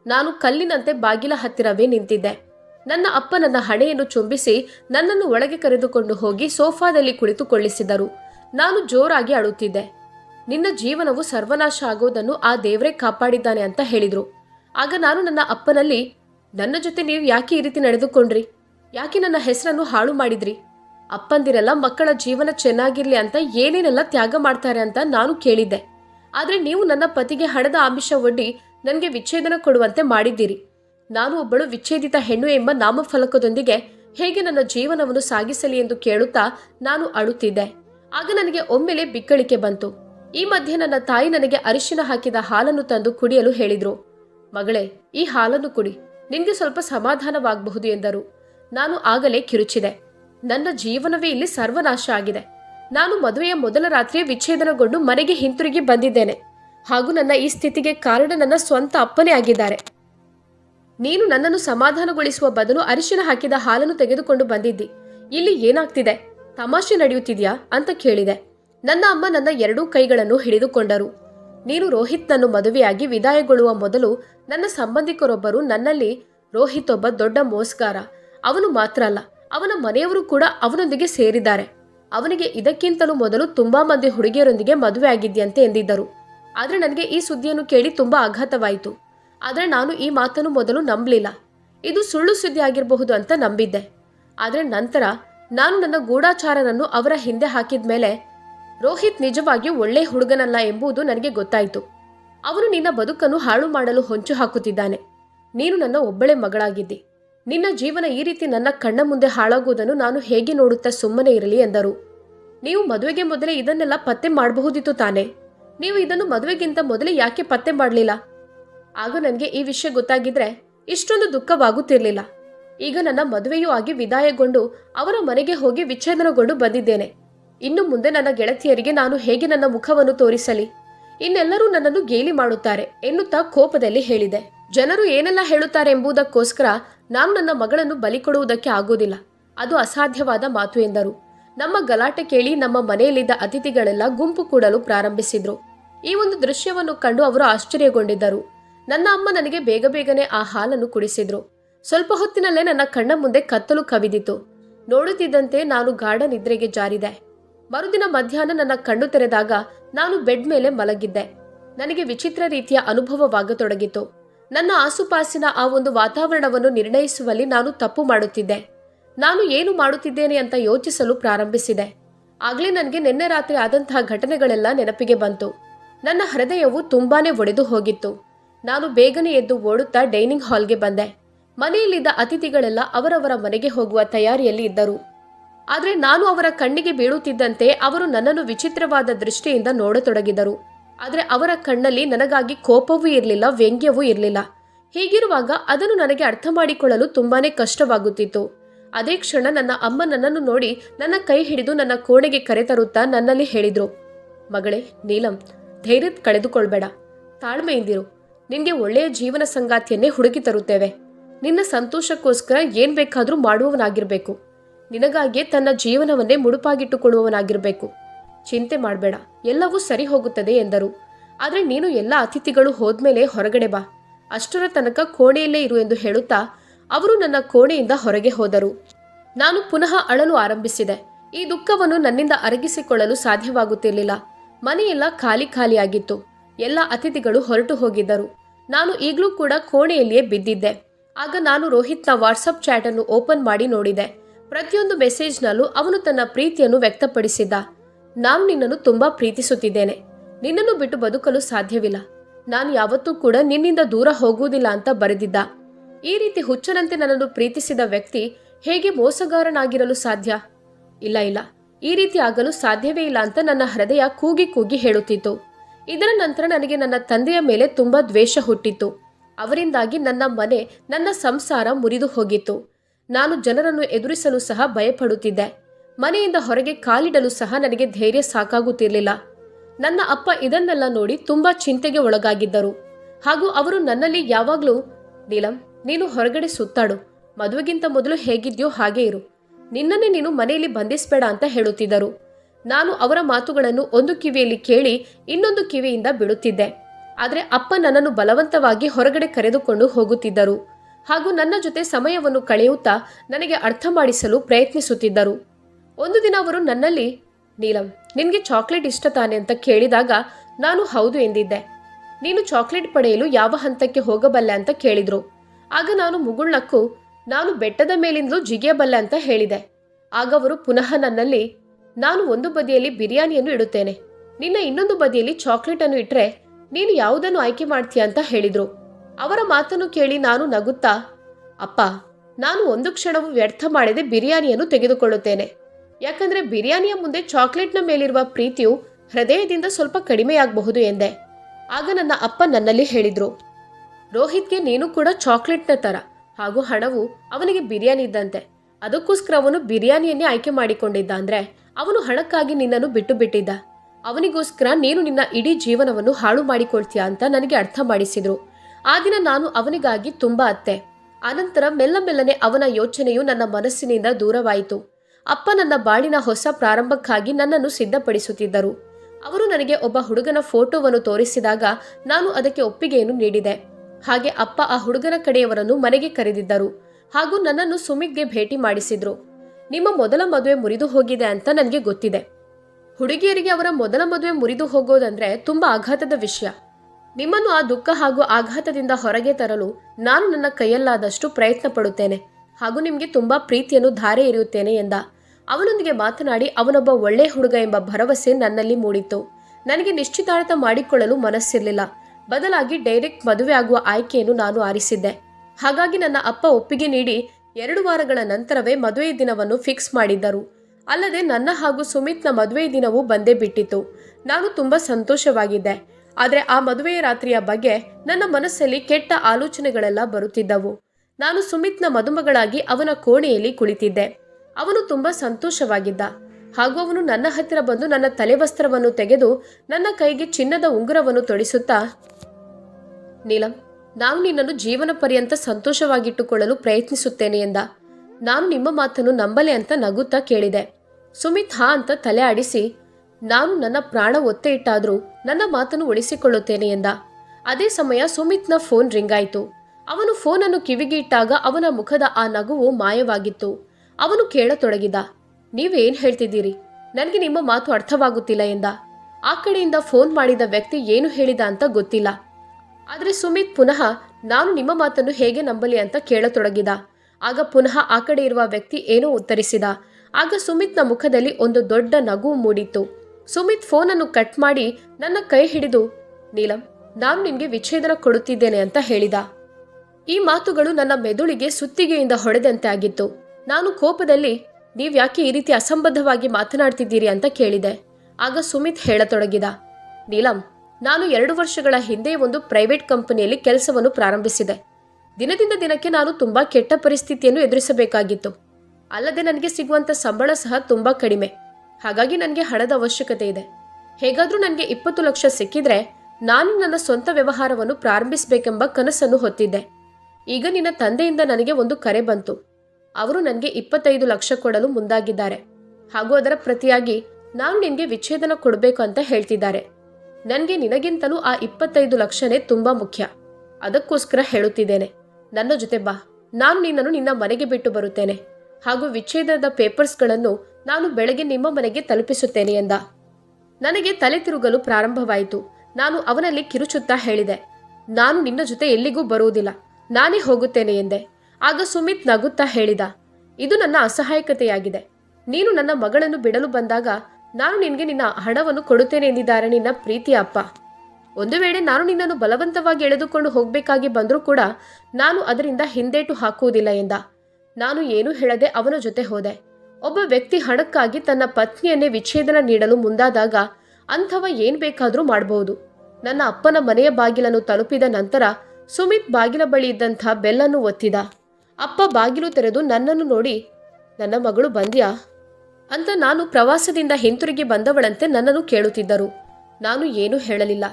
ನಾನು ಕಲ್ಲಿನಂತೆ ಬಾಗಿಲ ಹತ್ತಿರವೇ ನಿಂತಿದ್ದೆ. ನನ್ನ ಅಪ್ಪ ನನ್ನ ಹಣೆಯನ್ನು ಚುಂಬಿಸಿ ನನ್ನನ್ನು ಒಳಗೆ ಕರೆದುಕೊಂಡು ಹೋಗಿ ಸೋಫಾದಲ್ಲಿ ಕುಳಿತುಕೊಳ್ಳಿಸಿದರು. ನಾನು ಜೋರಾಗಿ ಅಳುತ್ತಿದ್ದೆ. ನಿನ್ನ ಜೀವನವು ಸರ್ವನಾಶ ಆಗೋದನ್ನು ಆ ದೇವರೇ ಕಾಪಾಡಿದ್ದಾನೆ ಅಂತ ಹೇಳಿದರು. ಆಗ ನಾನು ನನ್ನ ಅಪ್ಪನಲ್ಲಿ, ನನ್ನ ಜೊತೆ ನೀವು ಯಾಕೆ ಈ ರೀತಿ ನಡೆದುಕೊಂಡ್ರಿ? ಯಾಕೆ ನನ್ನ ಹೆಸರನ್ನು ಹಾಳು ಮಾಡಿದ್ರಿ? ಅಪ್ಪಂದಿರೆಲ್ಲ ಮಕ್ಕಳ ಜೀವನ ಚೆನ್ನಾಗಿರ್ಲಿ ಅಂತ ಏನೇನೆಲ್ಲ ತ್ಯಾಗ ಮಾಡ್ತಾರೆ ಅಂತ ನಾನು ಕೇಳಿದ್ದೆ. ಆದರೆ ನೀವು ನನ್ನ ಪತಿಗೆ ಹಣದ ಆಮಿಷ ಒಡ್ಡಿ ನನಗೆ ವಿಚ್ಛೇದನ ಕೊಡುವಂತೆ ಮಾಡಿದ್ದೀರಿ. ನಾನು ಒಬ್ಬಳು ವಿಚ್ಛೇದಿತ ಹೆಣ್ಣು ಎಂಬ ನಾಮಫಲಕದೊಂದಿಗೆ ಹೇಗೆ ನನ್ನ ಜೀವನವನ್ನು ಸಾಗಿಸಲಿ ಎಂದು ಕೇಳುತ್ತಾ ನಾನು ಅಳುತ್ತಿದ್ದೆ. ಆಗ ನನಗೆ ಒಮ್ಮೆಲೆ ಬಿಕ್ಕಳಿಕೆ ಬಂತು. ಈ ಮಧ್ಯೆ ನನ್ನ ತಾಯಿ ನನಗೆ ಅರಿಶಿನ ಹಾಕಿದ ಹಾಲನ್ನು ತಂದು ಕುಡಿಯಲು ಹೇಳಿದ್ರು. ಮಗಳೇ, ಈ ಹಾಲನ್ನು ಕುಡಿ. ನಿನಗೆ ಸ್ವಲ್ಪ ಸಮಾಧಾನವಾಗಬಹುದು ಎಂದರು. ನಾನು ಆಗಲೇ ಕಿರುಚಿದೆ. ನನ್ನ ಜೀವನವೇ ಇಲ್ಲಿ ಸರ್ವನಾಶ ಆಗಿದೆ. ನಾನು ಮದುವೆಯ ಮೊದಲ ರಾತ್ರಿಯೇ ವಿಚ್ಛೇದನಗೊಂಡು ಮನೆಗೆ ಹಿಂತಿರುಗಿ ಬಂದಿದ್ದೇನೆ. ಹಾಗೂ ನನ್ನ ಈ ಸ್ಥಿತಿಗೆ ಕಾರಣ ನನ್ನ ಸ್ವಂತ ಅಪ್ಪನೇ ಆಗಿದ್ದಾರೆ. ನೀನು ನನ್ನನ್ನು ಸಮಾಧಾನಗೊಳಿಸುವ ಬದಲು ಅರಿಶಿನ ಹಾಕಿದ ಹಾಲನ್ನು ತೆಗೆದುಕೊಂಡು ಬಂದಿದ್ದಿ. ಇಲ್ಲಿ ಏನಾಗ್ತಿದೆ? ತಮಾಷೆ ನಡೆಯುತ್ತಿದೆಯಾ? ಅಂತ ಕೇಳಿದೆ. ನನ್ನ ಅಮ್ಮ ನನ್ನ ಎರಡೂ ಕೈಗಳನ್ನು ಹಿಡಿದುಕೊಂಡರು. ನೀನು ರೋಹಿತ್ನನ್ನು ಮದುವೆಯಾಗಿ ವಿದಾಯಗೊಳ್ಳುವ ಮೊದಲು ನನ್ನ ಸಂಬಂಧಿಕರೊಬ್ಬರು ನನ್ನಲ್ಲಿ ರೋಹಿತ್ ಒಬ್ಬ ದೊಡ್ಡ ಮೋಸ್ಗಾರ. ಅವನು ಮಾತ್ರ ಅಲ್ಲ. ಅವನ ಮನೆಯವರು ಕೂಡ ಅವನೊಂದಿಗೆ ಸೇರಿದ್ದಾರೆ. ಅವನಿಗೆ ಇದಕ್ಕಿಂತಲೂ ಮೊದಲು ತುಂಬಾ ಮಂದಿ ಹುಡುಗಿಯರೊಂದಿಗೆ ಮದುವೆ ಆಗಿದ್ಯಂತೆ ಎಂದಿದ್ದರು. ಆದರೆ ನನಗೆ ಈ ಸುದ್ದಿಯನ್ನು ಕೇಳಿ ತುಂಬಾ ಆಘಾತವಾಯಿತು. ಆದರೆ ನಾನು ಈ ಮಾತನ್ನು ಮೊದಲು ನಂಬಲಿಲ್ಲ. ಇದು ಸುಳ್ಳು ಸುದ್ದಿ ಆಗಿರಬಹುದು ಅಂತ ನಂಬಿದ್ದೆ. ಆದರೆ ನಂತರ ನಾನು ನನ್ನ ಗೂಢಾಚಾರನನ್ನು ಅವರ ಹಿಂದೆ ಹಾಕಿದ ಮೇಲೆ ರೋಹಿತ್ ನಿಜವಾಗಿಯೂ ಒಳ್ಳೆ ಹುಡುಗನಲ್ಲ ಎಂಬುದು ನನಗೆ ಗೊತ್ತಾಯಿತು. ಅವನು ನಿನ್ನ ಬದುಕನ್ನು ಹಾಳು ಮಾಡಲು ಹೊಂಚು ಹಾಕುತ್ತಿದ್ದಾನೆ. ನೀನು ನನ್ನ ಒಬ್ಬಳೆ ಮಗಳಾಗಿದ್ದಿ. ನಿನ್ನ ಜೀವನ ಈ ರೀತಿ ನನ್ನ ಕಣ್ಣ ಮುಂದೆ ಹಾಳಾಗುವುದನ್ನು ನಾನು ಹೇಗೆ ನೋಡುತ್ತಾ ಸುಮ್ಮನೆ ಇರಲಿ ಎಂದರು. ನೀವು ಮದುವೆಗೆ ಮೊದಲೇ ಇದನ್ನೆಲ್ಲ ಪತ್ತೆ ಮಾಡಬಹುದಿತ್ತು ತಾನೆ. ನೀವು ಇದನ್ನು ಮದುವೆಗಿಂತ ಮೊದಲೇ ಯಾಕೆ ಪತ್ತೆ ಮಾಡಲಿಲ್ಲ? ಆಗ ನನಗೆ ಈ ವಿಷಯ ಗೊತ್ತಾಗಿದ್ರೆ ಇಷ್ಟೊಂದು ದುಃಖವಾಗುತ್ತಿರಲಿಲ್ಲ. ಈಗ ನನ್ನ ಮದುವೆಯೂ ಆಗಿ ವಿದಾಯಗೊಂಡು ಅವರ ಮನೆಗೆ ಹೋಗಿ ವಿಚ್ಛೇದನಗೊಂಡು ಬಂದಿದ್ದೇನೆ. ಇನ್ನು ಮುಂದೆ ನನ್ನ ಗೆಳತಿಯರಿಗೆ ನಾನು ಹೇಗೆ ನನ್ನ ಮುಖವನ್ನು ತೋರಿಸಲಿ? ಇನ್ನೆಲ್ಲರೂ ನನ್ನನ್ನು ಗೇಲಿ ಮಾಡುತ್ತಾರೆ ಎನ್ನುತ್ತಾ ಕೋಪದಲ್ಲಿ ಹೇಳಿದೆ. ಜನರು ಏನೆಲ್ಲ ಹೇಳುತ್ತಾರೆ ಎಂಬುದಕ್ಕೋಸ್ಕರ ನಾನು ನನ್ನ ಮಗಳನ್ನು ಬಲಿ ಕೊಡುವುದಕ್ಕೆ ಆಗೋದಿಲ್ಲ ಅದು ಅಸಾಧ್ಯವಾದ ಮಾತು ಎಂದರು. ನಮ್ಮ ಗಲಾಟೆ ಕೇಳಿ ನಮ್ಮ ಮನೆಯಲ್ಲಿದ್ದ ಅತಿಥಿಗಳೆಲ್ಲ ಗುಂಪು ಕೂಡಲು ಪ್ರಾರಂಭಿಸಿದ್ರು. ಈ ಒಂದು ದೃಶ್ಯವನ್ನು ಕಂಡು ಅವರು ಆಶ್ಚರ್ಯಗೊಂಡಿದ್ದರು. ನನ್ನ ಅಮ್ಮ ನನಗೆ ಬೇಗ ಬೇಗನೆ ಆ ಹಾಲನ್ನು ಕುಡಿಸಿದ್ರು. ಸ್ವಲ್ಪ ಹೊತ್ತಿನಲ್ಲೇ ನನ್ನ ಕಣ್ಣ ಮುಂದೆ ಕತ್ತಲು ಕವಿದಿತು ನೋಡುತ್ತಿದ್ದಂತೆ ನಾನು ಗಾಢ ನಿದ್ರೆಗೆ ಜಾರಿದೆ. ಮರುದಿನ ಮಧ್ಯಾಹ್ನ ನನ್ನ ಕಣ್ಣು ತೆರೆದಾಗ ನಾನು ಬೆಡ್ ಮೇಲೆ ಮಲಗಿದ್ದೆ. ನನಗೆ ವಿಚಿತ್ರ ರೀತಿಯ ಅನುಭವವಾಗತೊಡಗಿತು. ನನ್ನ ಆಸುಪಾಸಿನ ಆ ಒಂದು ವಾತಾವರಣವನ್ನು ನಿರ್ಣಯಿಸುವಲ್ಲಿ ನಾನು ತಪ್ಪು ಮಾಡುತ್ತಿದ್ದೆ. ನಾನು ಏನು ಮಾಡುತ್ತಿದ್ದೇನೆ ಅಂತ ಯೋಚಿಸಲು ಪ್ರಾರಂಭಿಸಿದೆ. ಆಗಲೇ ನನಗೆ ನಿನ್ನೆ ರಾತ್ರಿ ಆದಂತಹ ಘಟನೆಗಳೆಲ್ಲ ನೆನಪಿಗೆ ಬಂತು. ನನ್ನ ಹೃದಯವು ತುಂಬಾನೇ ಒಡೆದು ಹೋಗಿತ್ತು. ನಾನು ಬೇಗನೆ ಎದ್ದು ಓಡುತ್ತಾ ಡೈನಿಂಗ್ ಹಾಲ್ಗೆ ಬಂದೆ. ಮನೆಯಲ್ಲಿದ್ದ ಅತಿಥಿಗಳೆಲ್ಲ ಅವರವರ ಮನೆಗೆ ಹೋಗುವ ತಯಾರಿಯಲ್ಲಿ ಇದ್ದರು. ಆದರೆ ನಾನು ಅವರ ಕಣ್ಣಿಗೆ ಬೀಳುತ್ತಿದ್ದಂತೆ ಅವರು ನನ್ನನ್ನು ವಿಚಿತ್ರವಾದ ದೃಷ್ಟಿಯಿಂದ ನೋಡತೊಡಗಿದರು. ಆದರೆ ಅವರ ಕಣ್ಣಲ್ಲಿ ನನಗಾಗಿ ಕೋಪವೂ ಇರಲಿಲ್ಲ, ವ್ಯಂಗ್ಯವೂ ಇರಲಿಲ್ಲ. ಹೀಗಿರುವಾಗ ಅದನ್ನು ನನಗೆ ಅರ್ಥ ಮಾಡಿಕೊಳ್ಳಲು ತುಂಬಾನೇ ಕಷ್ಟವಾಗುತ್ತಿತ್ತು. ಅದೇ ಕ್ಷಣ ನನ್ನ ಅಮ್ಮ ನನ್ನನ್ನು ನೋಡಿ ನನ್ನ ಕೈ ಹಿಡಿದು ನನ್ನ ಕೋಣೆಗೆ ಕರೆತರುತ್ತಾ ನನ್ನಲ್ಲಿ ಹೇಳಿದ್ರು, ಮಗಳೇ, ನೀಲಂ ಧೈರ್ಯ ಕಳೆದುಕೊಳ್ಬೇಡ. ತಾಳ್ಮೆಯಿಂದಿರು. ನಿನಗೆ ಒಳ್ಳೆಯ ಜೀವನ ಸಂಗಾತಿಯನ್ನೇ ಹುಡುಕಿ ತರುತ್ತೇವೆ. ನಿನ್ನ ಸಂತೋಷಕ್ಕೋಸ್ಕರ ಏನ್ ಬೇಕಾದರೂ ಮಾಡುವವನಾಗಿರಬೇಕು. ನಿನಗಾಗಿಯೇ ತನ್ನ ಜೀವನವನ್ನೇ ಮುಡುಪಾಗಿಟ್ಟುಕೊಳ್ಳುವವನಾಗಿರಬೇಕು. ಚಿಂತೆ ಮಾಡಬೇಡ, ಎಲ್ಲವೂ ಸರಿ ಹೋಗುತ್ತದೆ ಎಂದರು. ಆದರೆ ನೀನು ಎಲ್ಲ ಅತಿಥಿಗಳು ಹೋದ್ಮೇಲೆ ಹೊರಗಡೆ ಬಾ, ಅಷ್ಟರ ತನಕ ಕೋಣೆಯಲ್ಲೇ ಇರು ಎಂದು ಹೇಳುತ್ತಾ ಅವರು ನನ್ನ ಕೋಣೆಯಿಂದ ಹೊರಗೆ ಹೋದರು. ನಾನು ಪುನಃ ಅಳಲು ಆರಂಭಿಸಿದೆ, ಈ ದುಃಖವನ್ನು ನನ್ನಿಂದ ಅರಗಿಸಿಕೊಳ್ಳಲು ಸಾಧ್ಯವಾಗುತ್ತಿರಲಿಲ್ಲ, ಮನೆಯೆಲ್ಲ ಖಾಲಿ ಖಾಲಿಯಾಗಿತ್ತು ಎಲ್ಲ ಅತಿಥಿಗಳು ಹೊರಟು ಹೋಗಿದ್ದರು. ನಾನು ಈಗಲೂ ಕೂಡ ಕೋಣೆಯಲ್ಲಿಯೇ ಬಿದ್ದಿದ್ದೆ, ಆಗ ನಾನು ರೋಹಿತ್ನ ವಾಟ್ಸಪ್ ಚಾಟ್ ಅನ್ನು ಓಪನ್ ಮಾಡಿ ನೋಡಿದೆ, ಪ್ರತಿಯೊಂದು ಮೆಸೇಜ್ನಲ್ಲೂ ಅವನು ತನ್ನ ಪ್ರೀತಿಯನ್ನು ವ್ಯಕ್ತಪಡಿಸಿದ್ದ. ನಾನು ನಿನ್ನನ್ನು ತುಂಬಾ ಪ್ರೀತಿಸುತ್ತಿದ್ದೇನೆ. ನಿನ್ನನ್ನು ಬಿಟ್ಟು ಬದುಕಲು ಸಾಧ್ಯವಿಲ್ಲ. ನಾನು ಯಾವತ್ತೂ ಕೂಡ ನಿನ್ನಿಂದ ದೂರ ಹೋಗುವುದಿಲ್ಲ ಅಂತ ಬರೆದಿದ್ದ. ಈ ರೀತಿ ಹುಚ್ಚನಂತೆ ನನ್ನನ್ನು ಪ್ರೀತಿಸಿದ ವ್ಯಕ್ತಿ ಹೇಗೆ ಮೋಸಗಾರನಾಗಿರಲು ಸಾಧ್ಯ? ಇಲ್ಲ ಇಲ್ಲ. ಈ ರೀತಿ ಆಗಲು ಸಾಧ್ಯವೇ ಇಲ್ಲ ಅಂತ ನನ್ನ ಹೃದಯ ಕೂಗಿ ಕೂಗಿ ಹೇಳುತ್ತಿತ್ತು. ಇದರ ನಂತರ ನನಗೆ ನನ್ನ ತಂದೆಯ ಮೇಲೆ ತುಂಬಾ ದ್ವೇಷ ಹುಟ್ಟಿತ್ತು. ಅವರಿಂದಾಗಿ ನನ್ನ ಮನೆ, ನನ್ನ ಸಂಸಾರ ಮುರಿದು ಹೋಗಿತ್ತು. ನಾನು ಜನರನ್ನು ಎದುರಿಸಲು ಸಹ ಭಯಪಡುತ್ತಿದ್ದೆ. ಮನೆಯಿಂದ ಹೊರಗೆ ಕಾಲಿಡಲು ಸಹ ನನಗೆ ಧೈರ್ಯ ಸಾಕಾಗುತ್ತಿರಲಿಲ್ಲ. ನನ್ನ ಅಪ್ಪ ಇದನ್ನೆಲ್ಲ ನೋಡಿ ತುಂಬಾ ಚಿಂತೆಗೆ ಒಳಗಾಗಿದ್ದರು. ಹಾಗೂ ಅವರು ನನ್ನಲ್ಲಿ ಯಾವಾಗಲೂ, ನೀಲಂ, ನೀನು ಹೊರಗಡೆ ಸುತ್ತಾಡು. ಮದುವೆಗಿಂತ ಮೊದಲು ಹೇಗಿದ್ಯೋ ಹಾಗೆ ಇರು. ನಿನ್ನನ್ನೇ ನೀನು ಮನೆಯಲ್ಲಿ ಬಂಧಿಸಬೇಡ ಅಂತ ಹೇಳುತ್ತಿದ್ದರು. ನಾನು ಅವರ ಮಾತುಗಳನ್ನು ಒಂದು ಕಿವಿಯಲ್ಲಿ ಕೇಳಿ ಇನ್ನೊಂದು ಕಿವಿಯಿಂದ ಬಿಡುತ್ತಿದ್ದೆ. ಆದರೆ ಅಪ್ಪ ನನ್ನನ್ನು ಬಲವಂತವಾಗಿ ಹೊರಗಡೆ ಕರೆದುಕೊಂಡು ಹೋಗುತ್ತಿದ್ದರು. ಹಾಗೂ ನನ್ನ ಜೊತೆ ಸಮಯವನ್ನು ಕಳೆಯುತ್ತಾ ನನಗೆ ಅರ್ಥ ಮಾಡಿಸಲು ಪ್ರಯತ್ನಿಸುತ್ತಿದ್ದರು. ಒಂದು ದಿನ ಅವರು ನನ್ನಲ್ಲಿ, ನೀಲಂ, ನಿನಗೆ ಚಾಕ್ಲೇಟ್ ಇಷ್ಟ ತಾನೆ ಅಂತ ಕೇಳಿದಾಗ ನಾನು ಹೌದು ಎಂದಿದ್ದೆ. ನೀನು ಚಾಕ್ಲೇಟ್ ಪಡೆಯಲು ಯಾವ ಹಂತಕ್ಕೆ ಹೋಗಬಲ್ಲೆ ಅಂತ ಕೇಳಿದ್ರು. ಆಗ ನಾನು ಮುಗುಳ್ನಕ್ಕು ನಾನು ಬೆಟ್ಟದ ಮೇಲಿಂದಲೂ ಜಿಗಿಯಬಲ್ಲೆ ಅಂತ ಹೇಳಿದೆ. ಆಗ ಅವರು ಪುನಃ ನನ್ನಲ್ಲಿ, ನಾನು ಒಂದು ಬದಿಯಲ್ಲಿ ಬಿರಿಯಾನಿಯನ್ನು ಇಡುತ್ತೇನೆ. ನಿನ್ನ ಇನ್ನೊಂದು ಬದಿಯಲ್ಲಿ ಚಾಕ್ಲೇಟ್ ಅನ್ನು ಇಟ್ರೆ ನೀನು ಯಾವುದನ್ನು ಆಯ್ಕೆ ಮಾಡ್ತೀಯ ಅಂತ ಹೇಳಿದ್ರು. ಅವರ ಮಾತನ್ನು ಕೇಳಿ ನಾನು ನಗುತ್ತಾ, ಅಪ್ಪ, ನಾನು ಒಂದು ಕ್ಷಣವೂ ವ್ಯರ್ಥ ಮಾಡದೆ ಬಿರಿಯಾನಿಯನ್ನು ತೆಗೆದುಕೊಳ್ಳುತ್ತೇನೆ. ಯಾಕಂದ್ರೆ ಬಿರಿಯಾನಿಯ ಮುಂದೆ ಚಾಕ್ಲೇಟ್ನ ಮೇಲಿರುವ ಪ್ರೀತಿಯು ಹೃದಯದಿಂದ ಸ್ವಲ್ಪ ಕಡಿಮೆಯಾಗಬಹುದು ಎಂದೆ. ಆಗ ನನ್ನ ಅಪ್ಪ ನನ್ನಲ್ಲಿ ಹೇಳಿದ್ರು, ರೋಹಿತ್ಗೆ ನೀನು ಕೂಡ ಚಾಕ್ಲೇಟ್ನ ತರ, ಹಾಗೂ ಹಣವು ಅವನಿಗೆ ಬಿರಿಯಾನಿ ಇದ್ದಂತೆ. ಅದಕ್ಕೋಸ್ಕರ ಅವನು ಬಿರಿಯಾನಿಯನ್ನೇ ಆಯ್ಕೆ ಮಾಡಿಕೊಂಡಿದ್ದ ಅಂದ್ರೆ ಅವನು ಹಣಕ್ಕಾಗಿ ನಿನ್ನನ್ನು ಬಿಟ್ಟು ಬಿಟ್ಟಿದ್ದ. ಅವನಿಗೋಸ್ಕರ ನೀನು ನಿನ್ನ ಇಡೀ ಜೀವನವನ್ನು ಹಾಳು ಮಾಡಿಕೊಳ್ತೀಯಾ ಅಂತ ನನಗೆ ಅರ್ಥ ಮಾಡಿಸಿದ್ರು. ಆ ದಿನ ನಾನು ಅವನಿಗಾಗಿ ತುಂಬಾ ಅತ್ತೆ. ಆನಂತರ ಮೆಲ್ಲ ಮೆಲ್ಲನೆ ಅವನ ಯೋಚನೆಯು ನನ್ನ ಮನಸ್ಸಿನಿಂದ ದೂರವಾಯಿತು. ಅಪ್ಪ ನನ್ನ ಬಾಳಿನ ಹೊಸ ಪ್ರಾರಂಭಕ್ಕಾಗಿ ನನ್ನನ್ನು ಸಿದ್ಧಪಡಿಸುತ್ತಿದ್ದರು. ಅವರು ನನಗೆ ಒಬ್ಬ ಹುಡುಗನ ಫೋಟೋವನ್ನು ತೋರಿಸಿದಾಗ ನಾನು ಅದಕ್ಕೆ ಒಪ್ಪಿಗೆಯನ್ನು ನೀಡಿದೆ. ಹಾಗೆ ಅಪ್ಪ ಆ ಹುಡುಗನ ಕಡೆಯವರನ್ನು ಮನೆಗೆ ಕರೆದಿದ್ದರು. ಹಾಗೂ ನನ್ನನ್ನು ಸುಮಿತ್ಗೆ ಭೇಟಿ ಮಾಡಿಸಿದ್ರು. ನಿಮ್ಮ ಮೊದಲ ಮದುವೆ ಮುರಿದು ಹೋಗಿದೆ ಅಂತ ನನಗೆ ಗೊತ್ತಿದೆ. ಹುಡುಗಿಯರಿಗೆ ಅವರ ಮೊದಲ ಮದುವೆ ಮುರಿದು ಹೋಗೋದಂದ್ರೆ ತುಂಬಾ ಆಘಾತದ ವಿಷಯ. ನಿಮ್ಮನ್ನು ಆ ದುಃಖ ಹಾಗೂ ಆಘಾತದಿಂದ ಹೊರಗೆ ತರಲು ನಾನು ನನ್ನ ಕೈಯಲ್ಲಾದಷ್ಟು ಪ್ರಯತ್ನ ಪಡುತ್ತೇನೆ ಹಾಗೂ ನಿಮಗೆ ತುಂಬ ಪ್ರೀತಿಯನ್ನು ಧಾರೆ ಇರುತ್ತೇನೆ ಎಂದ. ಅವನೊಂದಿಗೆ ಮಾತನಾಡಿ, ಅವನೊಬ್ಬ ಒಳ್ಳೆ ಹುಡುಗ ಎಂಬ ಭರವಸೆ ನನ್ನಲ್ಲಿ ಮೂಡಿತ್ತು. ನನಗೆ ನಿಶ್ಚಿತಾರ್ಥ ಮಾಡಿಕೊಳ್ಳಲು ಮನಸ್ಸಿರಲಿಲ್ಲ. ಬದಲಾಗಿ ಡೈರೆಕ್ಟ್ ಮದುವೆ ಆಗುವ ಆಯ್ಕೆಯನ್ನು ನಾನು ಆರಿಸಿದ್ದೆ. ಹಾಗಾಗಿ ನನ್ನ ಅಪ್ಪ ಒಪ್ಪಿಗೆ ನೀಡಿ ಎರಡು ವಾರಗಳ ನಂತರವೇ ಮದುವೆ ದಿನವನ್ನು ಫಿಕ್ಸ್ ಮಾಡಿದ್ದರು. ಅಲ್ಲದೆ ನನ್ನ ಹಾಗೂ ಸುಮಿತ್ನ ಮದುವೆ ದಿನವೂ ಬಂದೇ ಬಿಟ್ಟಿತ್ತು. ನಾನು ತುಂಬ ಸಂತೋಷವಾಗಿದ್ದೆ. ಆದರೆ ಆ ಮದುವೆಯ ರಾತ್ರಿಯ ಬಗ್ಗೆ ನನ್ನ ಮನಸ್ಸಲ್ಲಿ ಕೆಟ್ಟ ಆಲೋಚನೆಗಳೆಲ್ಲ ಬರುತ್ತಿದ್ದವು. ನಾನು ಸುಮಿತ್ನ ಮದುಮಗಳಾಗಿ ಅವನ ಕೋಣೆಯಲ್ಲಿ ಕುಳಿತಿದ್ದೆ. ಅವನು ತುಂಬಾ ಸಂತೋಷವಾಗಿದ್ದ. ಹಾಗೂ ಅವನು ನನ್ನ ಹತ್ತಿರ ಬಂದು ನನ್ನ ತಲೆವಸ್ತ್ರವನ್ನು ತೆಗೆದು ನನ್ನ ಕೈಗೆ ಚಿನ್ನದ ಉಂಗುರವನ್ನು ತೊಡಿಸುತ್ತಾ, ನೀಲಂ, ನಾನು ನಿನ್ನನ್ನು ಜೀವನ ಪರ್ಯಂತ ಸಂತೋಷವಾಗಿಟ್ಟುಕೊಳ್ಳಲು ಪ್ರಯತ್ನಿಸುತ್ತೇನೆ ಎಂದ. ನಾನು ನಿಮ್ಮ ಮಾತನ್ನು ನಂಬಲೆ ಅಂತ ನಗುತ್ತಾ ಕೇಳಿದೆ. ಸುಮಿತ್ ಹಾ ಅಂತ ತಲೆ ಆಡಿಸಿ, ನಾನು ನನ್ನ ಪ್ರಾಣ ಒತ್ತೆ ಇಟ್ಟಾದರೂ ನನ್ನ ಮಾತನ್ನು ಉಳಿಸಿಕೊಳ್ಳುತ್ತೇನೆ ಎಂದ. ಅದೇ ಸಮಯ ಸುಮಿತ್ನ ಫೋನ್ ರಿಂಗ್ ಆಯಿತು. ಅವನು ಫೋನನ್ನು ಕಿವಿಗೆ ಇಟ್ಟಾಗ ಅವನ ಮುಖದ ಆ ನಗುವು ಮಾಯವಾಗಿತ್ತು. ಅವನು ಕೇಳತೊಡಗಿದ, ನೀವೇನ್ ಹೇಳ್ತಿದ್ದೀರಿ? ನನಗೆ ನಿಮ್ಮ ಮಾತು ಅರ್ಥವಾಗುತ್ತಿಲ್ಲ ಎಂದ. ಆ ಕಡೆಯಿಂದ ಫೋನ್ ಮಾಡಿದ ವ್ಯಕ್ತಿ ಏನು ಹೇಳಿದ ಅಂತ ಗೊತ್ತಿಲ್ಲ. ಆದರೆ ಸುಮಿತ್ ಪುನಃ, ನಾನು ನಿಮ್ಮ ಮಾತನ್ನು ಹೇಗೆ ನಂಬಲಿ ಅಂತ ಕೇಳತೊಡಗಿದ. ಆಗ ಪುನಃ ಆ ಕಡೆ ಇರುವ ವ್ಯಕ್ತಿ ಏನೋ ಉತ್ತರಿಸಿದ. ಆಗ ಸುಮಿತ್ನ ಮುಖದಲ್ಲಿ ಒಂದು ದೊಡ್ಡ ನಗು ಮೂಡಿತ್ತು. ಸುಮಿತ್ ಫೋನನ್ನು ಕಟ್ ಮಾಡಿ ನನ್ನ ಕೈ ಹಿಡಿದು, ನೀಲಂ, ನಾನು ನಿಮಗೆ ವಿಚ್ಛೇದನ ಕೊಡುತ್ತಿದ್ದೇನೆ ಅಂತ ಹೇಳಿದ. ಈ ಮಾತುಗಳು ನನ್ನ ಮೆದುಳಿಗೆ ಸುತ್ತಿಗೆಯಿಂದ ಹೊಡೆದಂತೆ ಆಗಿತ್ತು ನಾನು ಕೋಪದಲ್ಲಿ, ನೀವ್ಯಾಕೆ ಈ ರೀತಿ ಅಸಂಬದ್ಧವಾಗಿ ಮಾತನಾಡ್ತಿದ್ದೀರಿ ಅಂತ ಕೇಳಿದೆ. ಆಗ ಸುಮಿತ್ ಹೇಳತೊಡಗಿದ, ನೀಲಂ, ನಾನು ಎರಡು ವರ್ಷಗಳ ಹಿಂದೆ ಒಂದು ಪ್ರೈವೇಟ್ ಕಂಪನಿಯಲ್ಲಿ ಕೆಲಸವನ್ನು ಪ್ರಾರಂಭಿಸಿದೆ. ದಿನದಿಂದ ದಿನಕ್ಕೆ ನಾನು ತುಂಬಾ ಕೆಟ್ಟ ಪರಿಸ್ಥಿತಿಯನ್ನು ಎದುರಿಸಬೇಕಾಗಿತ್ತು. ಅಲ್ಲದೆ ನನಗೆ ಸಿಗುವಂತ ಸಂಬಳ ಸಹ ತುಂಬಾ ಕಡಿಮೆ. ಹಾಗಾಗಿ ನನಗೆ ಹಣದ ಅವಶ್ಯಕತೆ ಇದೆ. ಹೇಗಾದರೂ ನನಗೆ ಇಪ್ಪತ್ತು ಲಕ್ಷ ಸಿಕ್ಕಿದ್ರೆ, ನಾನು ನನ್ನ ಸ್ವಂತ ವ್ಯವಹಾರವನ್ನು ಪ್ರಾರಂಭಿಸಬೇಕೆಂಬ ಕನಸನ್ನು ಹೊತ್ತಿದ್ದೆ. ಈಗ ನಿನ್ನ ತಂದೆಯಿಂದ ನನಗೆ ಒಂದು ಕರೆ ಬಂತು. ಅವರು ನನಗೆ ಇಪ್ಪತ್ತೈದು ಲಕ್ಷ ಕೊಡಲು ಮುಂದಾಗಿದ್ದಾರೆ. ಹಾಗೂ ಅದರ ಪ್ರತಿಯಾಗಿ ನಾನು ನಿನಗೆ ವಿಚ್ಛೇದನ ಕೊಡಬೇಕು ಅಂತ ಹೇಳ್ತಿದ್ದಾರೆ. ನನಗೆ ನಿನಗಿಂತಲೂ ಆ ಇಪ್ಪತ್ತೈದು ಲಕ್ಷನೇ ತುಂಬ ಮುಖ್ಯ. ಅದಕ್ಕೋಸ್ಕರ ಹೇಳುತ್ತಿದ್ದೇನೆ. ನನ್ನ ಜೊತೆ ಬಾ. ನಾನು ನಿನ್ನನ್ನು ನಿನ್ನ ಮನೆಗೆ ಬಿಟ್ಟು ಬರುತ್ತೇನೆ. ಹಾಗೂ ವಿಚ್ಛೇದನದ ಪೇಪರ್ಸ್ಗಳನ್ನು ನಾನು ಬೆಳಗ್ಗೆ ನಿಮ್ಮ ಮನೆಗೆ ತಲುಪಿಸುತ್ತೇನೆ ಎಂದ. ನನಗೆ ತಲೆ ತಿರುಗಲು ಪ್ರಾರಂಭವಾಯಿತು. ನಾನು ಅವನಲ್ಲಿ ಕಿರುಚುತ್ತಾ ಹೇಳಿದೆ. ನಾನು ನಿನ್ನ ಜೊತೆ ಎಲ್ಲಿಗೂ ಬರುವುದಿಲ್ಲ. ನಾನೇ ಹೋಗುತ್ತೇನೆ ಎಂದೆ. ಆಗ ಸುಮಿತ್ ನಗುತ್ತಾ ಹೇಳಿದ, ಇದು ನನ್ನ ಅಸಹಾಯಕತೆಯಾಗಿದೆ. ನೀನು ನನ್ನ ಮಗಳನ್ನು ಬಿಡಲು ಬಂದಾಗ ನಾನು ನಿನಗೆ ನಿನ್ನ ಹಣವನ್ನು ಕೊಡುತ್ತೇನೆ ಎಂದಿದ್ದಾರೆ ನಿನ್ನ ಪ್ರೀತಿಯ ಅಪ್ಪ. ಒಂದು ವೇಳೆ ನಾನು ನಿನ್ನನ್ನು ಬಲವಂತವಾಗಿ ಎಳೆದುಕೊಂಡು ಹೋಗಬೇಕಾಗಿ ಬಂದರೂ ಕೂಡ ನಾನು ಅದರಿಂದ ಹಿಂದೇಟು ಹಾಕುವುದಿಲ್ಲ ಎಂದ. ನಾನು ಏನೂ ಹೇಳದೆ ಅವನ ಜೊತೆ ಹೋದೆ. ಒಬ್ಬ ವ್ಯಕ್ತಿ ಹಣಕ್ಕಾಗಿ ತನ್ನ ಪತ್ನಿಯನ್ನೇ ವಿಚ್ಛೇದನ ನೀಡಲು ಮುಂದಾದಾಗ ಅಂಥವ ಏನ್ ಬೇಕಾದರೂ ಮಾಡಬಹುದು ನನ್ನ ಅಪ್ಪನ ಮನೆಯ ಬಾಗಿಲನ್ನು ತಲುಪಿದ ನಂತರ ಸುಮಿತ್ ಬಾಗಿಲ ಬಳಿ ಇದ್ದಂಥ ಬೆಲ್ಲನ್ನು ಒತ್ತಿದ. ಅಪ್ಪ ಬಾಗಿಲು ತೆರೆದು ನನ್ನನ್ನು ನೋಡಿ ನನ್ನ ಮಗಳು ಬಂದ್ಯಾ? ಅಂತ ನಾನು ಪ್ರವಾಸದಿಂದ ಹಿಂತಿರುಗಿ ಬಂದವಳಂತೆ ನನ್ನನ್ನು ಕೇಳುತ್ತಿದ್ದರು. ನಾನು ಏನೂ ಹೇಳಲಿಲ್ಲ.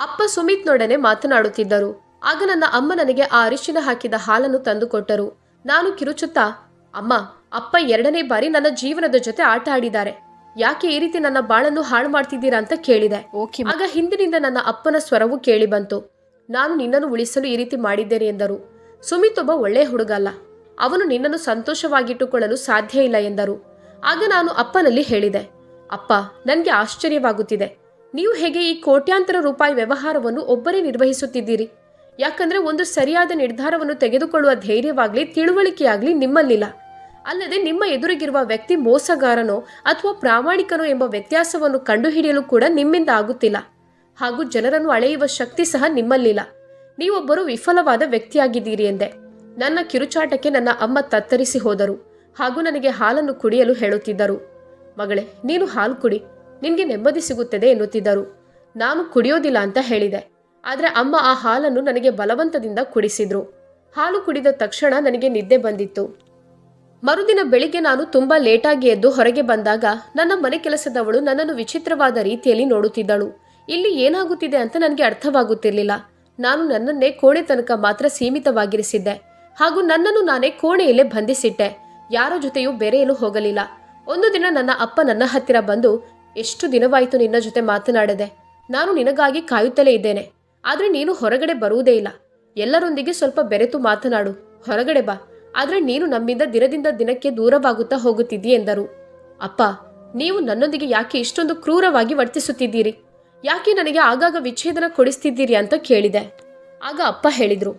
ಅಪ್ಪ ಸುಮಿತ್ನೊಡನೆ ಮಾತನಾಡುತ್ತಿದ್ದರು. ಆಗ ನನ್ನ ಅಮ್ಮ ನನಗೆ ಆ ಅರಿಶಿನ ಹಾಕಿದ ಹಾಲನ್ನು ತಂದುಕೊಟ್ಟರು ನಾನು ಕಿರುಚುತ್ತಾ ಅಮ್ಮ ಅಪ್ಪ ಎರಡನೇ ಬಾರಿ ನನ್ನ ಜೀವನದ ಜೊತೆ ಆಟ ಆಡಿದ್ದಾರೆ. ಯಾಕೆ ಈ ರೀತಿ ನನ್ನ ಬಾಳನ್ನು ಹಾಳು ಮಾಡ್ತಿದ್ದೀರಾ? ಅಂತ ಕೇಳಿದೆ. ಆಗ ಹಿಂದಿನಿಂದ ನನ್ನ ಅಪ್ಪನ ಸ್ವರವು ಕೇಳಿ ಬಂತು. ನಾನು ನಿನ್ನನ್ನು ಉಳಿಸಲು ಈ ರೀತಿ ಮಾಡಿದ್ದೇನೆ ಎಂದರು. ಸುಮಿತ್ ಒಬ್ಬ ಒಳ್ಳೆಯ ಹುಡುಗ ಅಲ್ಲ ಅವನು ನಿನ್ನನ್ನು ಸಂತೋಷವಾಗಿಟ್ಟುಕೊಳ್ಳಲು ಸಾಧ್ಯ ಇಲ್ಲ ಎಂದರು. ಆಗ ನಾನು ಅಪ್ಪನಲ್ಲಿ ಹೇಳಿದೆ, ಅಪ್ಪ, ನನಗೆ ಆಶ್ಚರ್ಯವಾಗುತ್ತಿದೆ. ನೀವು ಹೇಗೆ ಈ ಕೋಟ್ಯಾಂತರ ರೂಪಾಯಿ ವ್ಯವಹಾರವನ್ನು ಒಬ್ಬರೇ ನಿರ್ವಹಿಸುತ್ತಿದ್ದೀರಿ? ಯಾಕಂದ್ರೆ ಒಂದು ಸರಿಯಾದ ನಿರ್ಧಾರವನ್ನು ತೆಗೆದುಕೊಳ್ಳುವ ಧೈರ್ಯವಾಗಲಿ, ತಿಳುವಳಿಕೆಯಾಗಲಿ ನಿಮ್ಮಲ್ಲಿಲ್ಲ. ಅಲ್ಲದೆ ನಿಮ್ಮ ಎದುರಿಗಿರುವ ವ್ಯಕ್ತಿ ಮೋಸಗಾರನೋ ಅಥವಾ ಪ್ರಾಮಾಣಿಕನೋ ಎಂಬ ವ್ಯತ್ಯಾಸವನ್ನು ಕಂಡುಹಿಡಿಯಲು ಕೂಡ ನಿಮ್ಮಿಂದ ಆಗುತ್ತಿಲ್ಲ. ಹಾಗೂ ಜನರನ್ನು ಅಳೆಯುವ ಶಕ್ತಿ ಸಹ ನಿಮ್ಮಲ್ಲಿಲ್ಲ. ನೀವೊಬ್ಬರು ವಿಫಲವಾದ ವ್ಯಕ್ತಿಯಾಗಿದ್ದೀರಿ ಎಂದೆ. ನನ್ನ ಕಿರುಚಾಟಕ್ಕೆ ನನ್ನ ಅಮ್ಮ ತತ್ತರಿಸಿ ಹೋದರು ಹಾಗೂ ನನಗೆ ಹಾಲನ್ನು ಕುಡಿಯಲು ಹೇಳುತ್ತಿದ್ದರು. ಮಗಳೇ, ನೀನು ಹಾಲು ಕುಡಿ. ನಿನಗೆ ನೆಮ್ಮದಿ ಸಿಗುತ್ತದೆ ಎನ್ನುತ್ತಿದ್ದರು. ನಾನು ಕುಡಿಯೋದಿಲ್ಲ ಅಂತ ಹೇಳಿದೆ. ಆದರೆ ಅಮ್ಮ ಆ ಹಾಲನ್ನು ನನಗೆ ಬಲವಂತದಿಂದ ಕುಡಿಸಿದ್ರು. ಹಾಲು ಕುಡಿದ ತಕ್ಷಣ ನನಗೆ ನಿದ್ದೆ ಬಂದಿತ್ತು. ಮರುದಿನ ಬೆಳಿಗ್ಗೆ ನಾನು ತುಂಬಾ ಲೇಟಾಗಿ ಎದ್ದು ಹೊರಗೆ ಬಂದಾಗ ನನ್ನ ಮನೆ ಕೆಲಸದವಳು ನನ್ನನ್ನು ವಿಚಿತ್ರವಾದ ರೀತಿಯಲ್ಲಿ ನೋಡುತ್ತಿದ್ದಳು. ಇಲ್ಲಿ ಏನಾಗುತ್ತಿದೆ ಅಂತ ನನಗೆ ಅರ್ಥವಾಗುತ್ತಿರಲಿಲ್ಲ. ನಾನು ನನ್ನನ್ನೇ ಕೋಣೆ ತನಕ ಮಾತ್ರ ಸೀಮಿತವಾಗಿರಿಸಿದ್ದೆ. ಹಾಗೂ ನನ್ನನ್ನು ನಾನೇ ಕೋಣೆಯಲ್ಲೇ ಬಂಧಿಸಿಟ್ಟೆ. ಯಾರ ಜೊತೆಯೂ ಬೆರೆಯಲು ಹೋಗಲಿಲ್ಲ. ಒಂದು ದಿನ ನನ್ನ ಅಪ್ಪ ನನ್ನ ಹತ್ತಿರ ಬಂದು, ಎಷ್ಟು ದಿನವಾಯಿತು ನಿನ್ನ ಜೊತೆ ಮಾತನಾಡದೆ? ನಾನು ನಿನಗಾಗಿ ಕಾಯುತ್ತಲೇ ಇದ್ದೇನೆ. ಆದರೆ ನೀನು ಹೊರಗಡೆ ಬರುವುದೇ ಇಲ್ಲ. ಎಲ್ಲರೊಂದಿಗೆ ಸ್ವಲ್ಪ ಬೆರೆತು ಮಾತನಾಡು. ಹೊರಗಡೆ ಬಾ. ಆದರೆ ನೀನು ನಮ್ಮಿಂದ ದಿನದಿಂದ ದಿನಕ್ಕೆ ದೂರವಾಗುತ್ತಾ ಹೋಗುತ್ತಿದ್ದೀ ಎಂದರು. ಅಪ್ಪ, ನೀವು ನನ್ನೊಂದಿಗೆ ಯಾಕೆ ಇಷ್ಟೊಂದು ಕ್ರೂರವಾಗಿ ವರ್ತಿಸುತ್ತಿದ್ದೀರಿ? ಯಾಕೆ ನನಗೆ ಆಗಾಗ ವಿಚ್ಛೇದನ ಕೊಡಿಸ್ತಿದ್ದೀರಿ ಅಂತ ಕೇಳಿದೆ. ಆಗ ಅಪ್ಪ ಹೇಳಿದರು,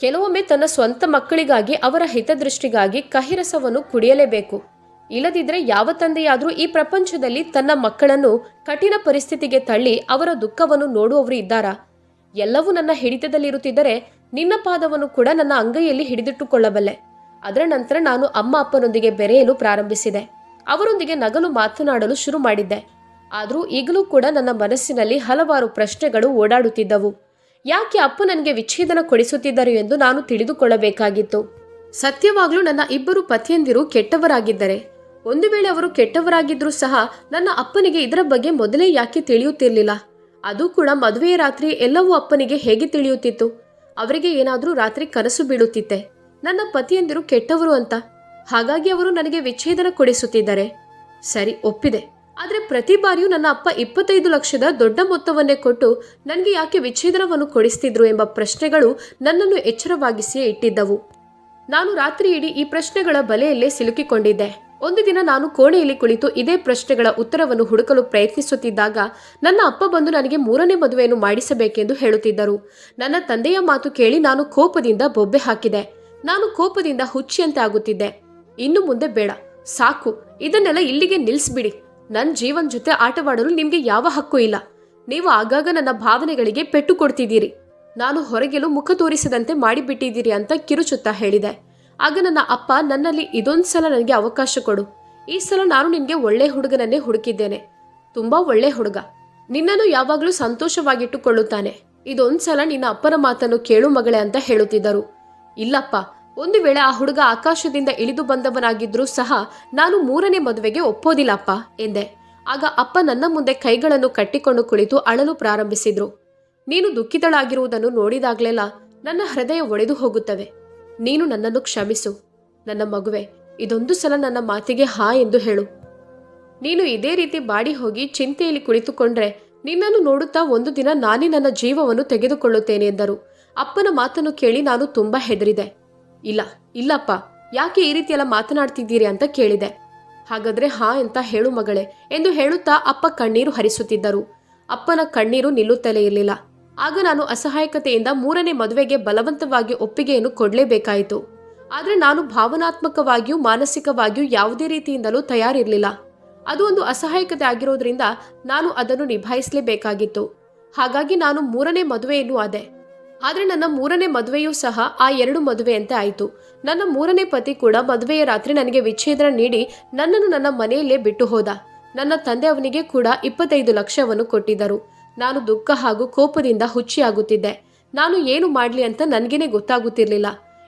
ಕೆಲವೊಮ್ಮೆ ತನ್ನ ಸ್ವಂತ ಮಕ್ಕಳಿಗಾಗಿ ಅವರ ಹಿತದೃಷ್ಟಿಗಾಗಿ ಕಹಿರಸವನ್ನು ಕುಡಿಯಲೇಬೇಕು. ಇಲ್ಲದಿದ್ರೆ ಯಾವ ತಂದೆಯಾದರೂ ಈ ಪ್ರಪಂಚದಲ್ಲಿ ತನ್ನ ಮಕ್ಕಳನ್ನು ಕಠಿಣ ಪರಿಸ್ಥಿತಿಗೆ ತಳ್ಳಿ ಅವರ ದುಃಖವನ್ನು ನೋಡುವವರು ಇದ್ದಾರಾ? ಎಲ್ಲವೂ ನನ್ನ ಹಿಡಿತದಲ್ಲಿರುತ್ತಿದ್ದರೆ ನಿನ್ನ ಪಾದವನ್ನು ಕೂಡ ನನ್ನ ಅಂಗೈಯಲ್ಲಿ ಹಿಡಿದಿಟ್ಟುಕೊಳ್ಳಬಲ್ಲೆ. ಅದರ ನಂತರ ನಾನು ಅಮ್ಮ ಅಪ್ಪನೊಂದಿಗೆ ಬೆರೆಯಲು ಪ್ರಾರಂಭಿಸಿದೆ. ಅವರೊಂದಿಗೆ ನಗಲು ಮಾತನಾಡಲು ಶುರು ಮಾಡಿದ್ದೆ. ಆದರೂ ಈಗಲೂ ಕೂಡ ನನ್ನ ಮನಸ್ಸಿನಲ್ಲಿ ಹಲವಾರು ಪ್ರಶ್ನೆಗಳು ಓಡಾಡುತ್ತಿದ್ದವು. ಯಾಕೆ ಅಪ್ಪ ನನಗೆ ವಿಚ್ಛೇದನ ಕೊಡಿಸುತ್ತಿದ್ದರು ಎಂದು ನಾನು ತಿಳಿದುಕೊಳ್ಳಬೇಕಾಗಿತ್ತು. ಸತ್ಯವಾಗಲೂ ನನ್ನ ಇಬ್ಬರು ಪತಿಯಂದಿರು ಕೆಟ್ಟವರಾಗಿದ್ದರೆ. ಒಂದು ವೇಳೆ ಅವರು ಕೆಟ್ಟವರಾಗಿದ್ದರೂ ಸಹ ನನ್ನ ಅಪ್ಪನಿಗೆ ಇದರ ಬಗ್ಗೆ ಮೊದಲೇ ಯಾಕೆ ತಿಳಿಯುತ್ತಿರಲಿಲ್ಲ. ಅದು ಕೂಡ ಮದುವೆಯ ರಾತ್ರಿ ಎಲ್ಲವೂ ಅಪ್ಪನಿಗೆ ಹೇಗೆ ತಿಳಿಯುತ್ತಿತ್ತು. ಅವರಿಗೆ ಏನಾದರೂ ರಾತ್ರಿ ಕನಸು ಬೀಳುತ್ತಿತ್ತೆ. ನನ್ನ ಪತಿಯಂದಿರು ಕೆಟ್ಟವರು ಅಂತ. ಹಾಗಾಗಿ ಅವರು ನನಗೆ ವಿಚ್ಛೇದನ ಕೊಡಿಸುತ್ತಿದ್ದಾರೆ. ಸರಿ, ಒಪ್ಪಿದೆ. ಆದರೆ ಪ್ರತಿ ಬಾರಿಯೂ ನನ್ನ ಅಪ್ಪ ಇಪ್ಪತ್ತೈದು ಲಕ್ಷದ ದೊಡ್ಡ ಮೊತ್ತವನ್ನೇ ಕೊಟ್ಟು ನನಗೆ ಯಾಕೆ ವಿಚ್ಛೇದನವನ್ನು ಕೊಡಿಸ್ತಿದ್ರು ಎಂಬ ಪ್ರಶ್ನೆಗಳು ನನ್ನನ್ನು ಎಚ್ಚರವಾಗಿಸಿಯೇ ಇಟ್ಟಿದ್ದವು. ನಾನು ರಾತ್ರಿ ಇಡೀ ಈ ಪ್ರಶ್ನೆಗಳ ಬಲೆಯಲ್ಲೇ ಸಿಲುಕಿಕೊಂಡಿದ್ದೆ. ಒಂದು ದಿನ ನಾನು ಕೋಣೆಯಲ್ಲಿ ಕುಳಿತು ಇದೇ ಪ್ರಶ್ನೆಗಳ ಉತ್ತರವನ್ನು ಹುಡುಕಲು ಪ್ರಯತ್ನಿಸುತ್ತಿದ್ದಾಗ ನನ್ನ ಅಪ್ಪ ಬಂದು ನನಗೆ ಮೂರನೇ ಮದುವೆಯನ್ನು ಮಾಡಿಸಬೇಕೆಂದು ಹೇಳುತ್ತಿದ್ದರು. ನನ್ನ ತಂದೆಯ ಮಾತು ಕೇಳಿ ನಾನು ಕೋಪದಿಂದ ಬೊಬ್ಬೆ ಹಾಕಿದೆ. ನಾನು ಕೋಪದಿಂದ ಹುಚ್ಚಿಯಂತೆ ಆಗುತ್ತಿದ್ದೆ. ಇನ್ನು ಮುಂದೆ ಬೇಡ. ಸಾಕು. ಇದನ್ನೆಲ್ಲ ಇಲ್ಲಿಗೆ ನಿಲ್ಲಿಸ್ಬಿಡಿ ನನ್ನ ಜೀವನ ಜೊತೆ ಆಟವಾಡಲು ನಿಮಗೆ ಯಾವ ಹಕ್ಕು ಇಲ್ಲ. ನೀವು ಆಗಾಗ ನನ್ನ ಭಾವನೆಗಳಿಗೆ ಪೆಟ್ಟು ಕೊಡ್ತಿದ್ದೀರಿ. ನಾನು ಹೊರಗೆಲು ಮುಖ ತೋರಿಸದಂತೆ ಮಾಡಿಬಿಟ್ಟಿದ್ದೀರಿ ಅಂತ ಕಿರುಚುತ್ತಾ ಹೇಳಿದೆ. ಆಗ ನನ್ನ ಅಪ್ಪ ನನ್ನಲ್ಲಿ ಇದೊಂದು ಸಲ ನನಗೆ ಅವಕಾಶ ಕೊಡು. ಈ ಸಲ ನಾನು ನಿನಗೆ ಒಳ್ಳೆ ಹುಡುಗನನ್ನೇ ಹುಡುಕಿದ್ದೇನೆ. ತುಂಬಾ ಒಳ್ಳೆ ಹುಡುಗ. ನಿನ್ನನ್ನು ಯಾವಾಗಲೂ ಸಂತೋಷವಾಗಿಟ್ಟುಕೊಳ್ಳುತ್ತಾನೆ. ಇದೊಂದು ಸಲ ನಿನ್ನ ಅಪ್ಪನ ಮಾತನ್ನು ಕೇಳು ಮಗಳೇ ಅಂತ ಹೇಳುತ್ತಿದ್ದರು. ಇಲ್ಲಪ್ಪ ಒಂದು ವೇಳೆ ಆ ಹುಡುಗ ಆಕಾಶದಿಂದ ಇಳಿದು ಬಂದವನಾಗಿದ್ರೂ ಸಹ ನಾನು ಮೂರನೇ ಮದುವೆಗೆ ಒಪ್ಪೋದಿಲ್ಲಪ್ಪ, ಎಂದೆ. ಆಗ ಅಪ್ಪ ನನ್ನ ಮುಂದೆ ಕೈಗಳನ್ನು ಕಟ್ಟಿಕೊಂಡು ಕುಳಿತು ಅಳಲು ಪ್ರಾರಂಭಿಸಿದ್ರು. ನೀನು ದುಃಖಿತಳಾಗಿರುವುದನ್ನು ನೋಡಿದಾಗಲೆಲ್ಲ ನನ್ನ ಹೃದಯ ಒಡೆದು ಹೋಗುತ್ತವೆ. ನೀನು ನನ್ನನ್ನು ಕ್ಷಮಿಸು. ನನ್ನ ಮಗುವೆ, ಇದೊಂದು ಸಲ ನನ್ನ ಮಾತಿಗೆ ಹಾ ಎಂದು ಹೇಳು. ನೀನು ಇದೇ ರೀತಿ ಬಾಡಿ ಹೋಗಿ ಚಿಂತೆಯಲ್ಲಿ ಕುಳಿತುಕೊಂಡ್ರೆ ನಿನ್ನನ್ನು ನೋಡುತ್ತಾ ಒಂದು ದಿನ ನಾನೇ ನನ್ನ ಜೀವವನ್ನು ತೆಗೆದುಕೊಳ್ಳುತ್ತೇನೆ ಎಂದರು. ಅಪ್ಪನ ಮಾತನ್ನು ಕೇಳಿ ನಾನು ತುಂಬಾ ಹೆದರಿದೆ. ಇಲ್ಲ, ಇಲ್ಲಪ್ಪ. ಯಾಕೆ ಈ ರೀತಿಯೆಲ್ಲ ಮಾತನಾಡ್ತಿದ್ದೀರಿ ಅಂತ ಕೇಳಿದೆ. ಹಾಗಾದ್ರೆ ಹಾ ಅಂತ ಹೇಳು ಮಗಳೇ ಎಂದು ಹೇಳುತ್ತಾ ಅಪ್ಪ ಕಣ್ಣೀರು ಹರಿಸುತ್ತಿದ್ದರು. ಅಪ್ಪನ ಕಣ್ಣೀರು ನಿಲ್ಲುತ್ತಲೇ ಇರಲಿಲ್ಲ. ಆಗ ನಾನು ಅಸಹಾಯಕತೆಯಿಂದ ಮೂರನೇ ಮದುವೆಗೆ ಬಲವಂತವಾಗಿ ಒಪ್ಪಿಗೆಯನ್ನು ಕೊಡಲೇಬೇಕಾಯಿತು. ಆದರೆ ನಾನು ಭಾವನಾತ್ಮಕವಾಗಿಯೂ ಮಾನಸಿಕವಾಗಿಯೂ ಯಾವುದೇ ರೀತಿಯಿಂದಲೂ ತಯಾರಿರಲಿಲ್ಲ. ಅದು ಒಂದು ಅಸಹಾಯಕತೆ ಆಗಿರೋದ್ರಿಂದ ನಾನು ಅದನ್ನು ನಿಭಾಯಿಸಲೇಬೇಕಾಗಿತ್ತು. ಹಾಗಾಗಿ ನಾನು ಮೂರನೇ ಮದುವೆಯನ್ನು ಆದೆ. ಆದರೆ ನನ್ನ ಮೂರನೇ ಮದುವೆಯೂ ಸಹ ಆ ಎರಡು ಮದುವೆಯಂತೆ ಆಯಿತು. ನನ್ನ ಮೂರನೇ ಪತಿ ಕೂಡ ಮದುವೆಯ ರಾತ್ರಿ ನನಗೆ ವಿಚ್ಛೇದನ ನೀಡಿ ನನ್ನನ್ನು ನನ್ನ ಮನೆಯಲ್ಲೇ ಬಿಟ್ಟು ಹೋದ. ನನ್ನ ತಂದೆ ಅವನಿಗೆ ಕೂಡ ಇಪ್ಪತ್ತೈದು ಲಕ್ಷವನ್ನು ಕೊಟ್ಟಿದ್ದರು. ನಾನು ದುಃಖ ಹಾಗೂ ಕೋಪದಿಂದ ಹುಚ್ಚಿಯಾಗುತ್ತಿದ್ದೆ. ನಾನು ಏನು ಮಾಡಲಿ ಅಂತ ನನಗೇನೆ ಗೊತ್ತಾಗುತ್ತಿರಲಿಲ್ಲ.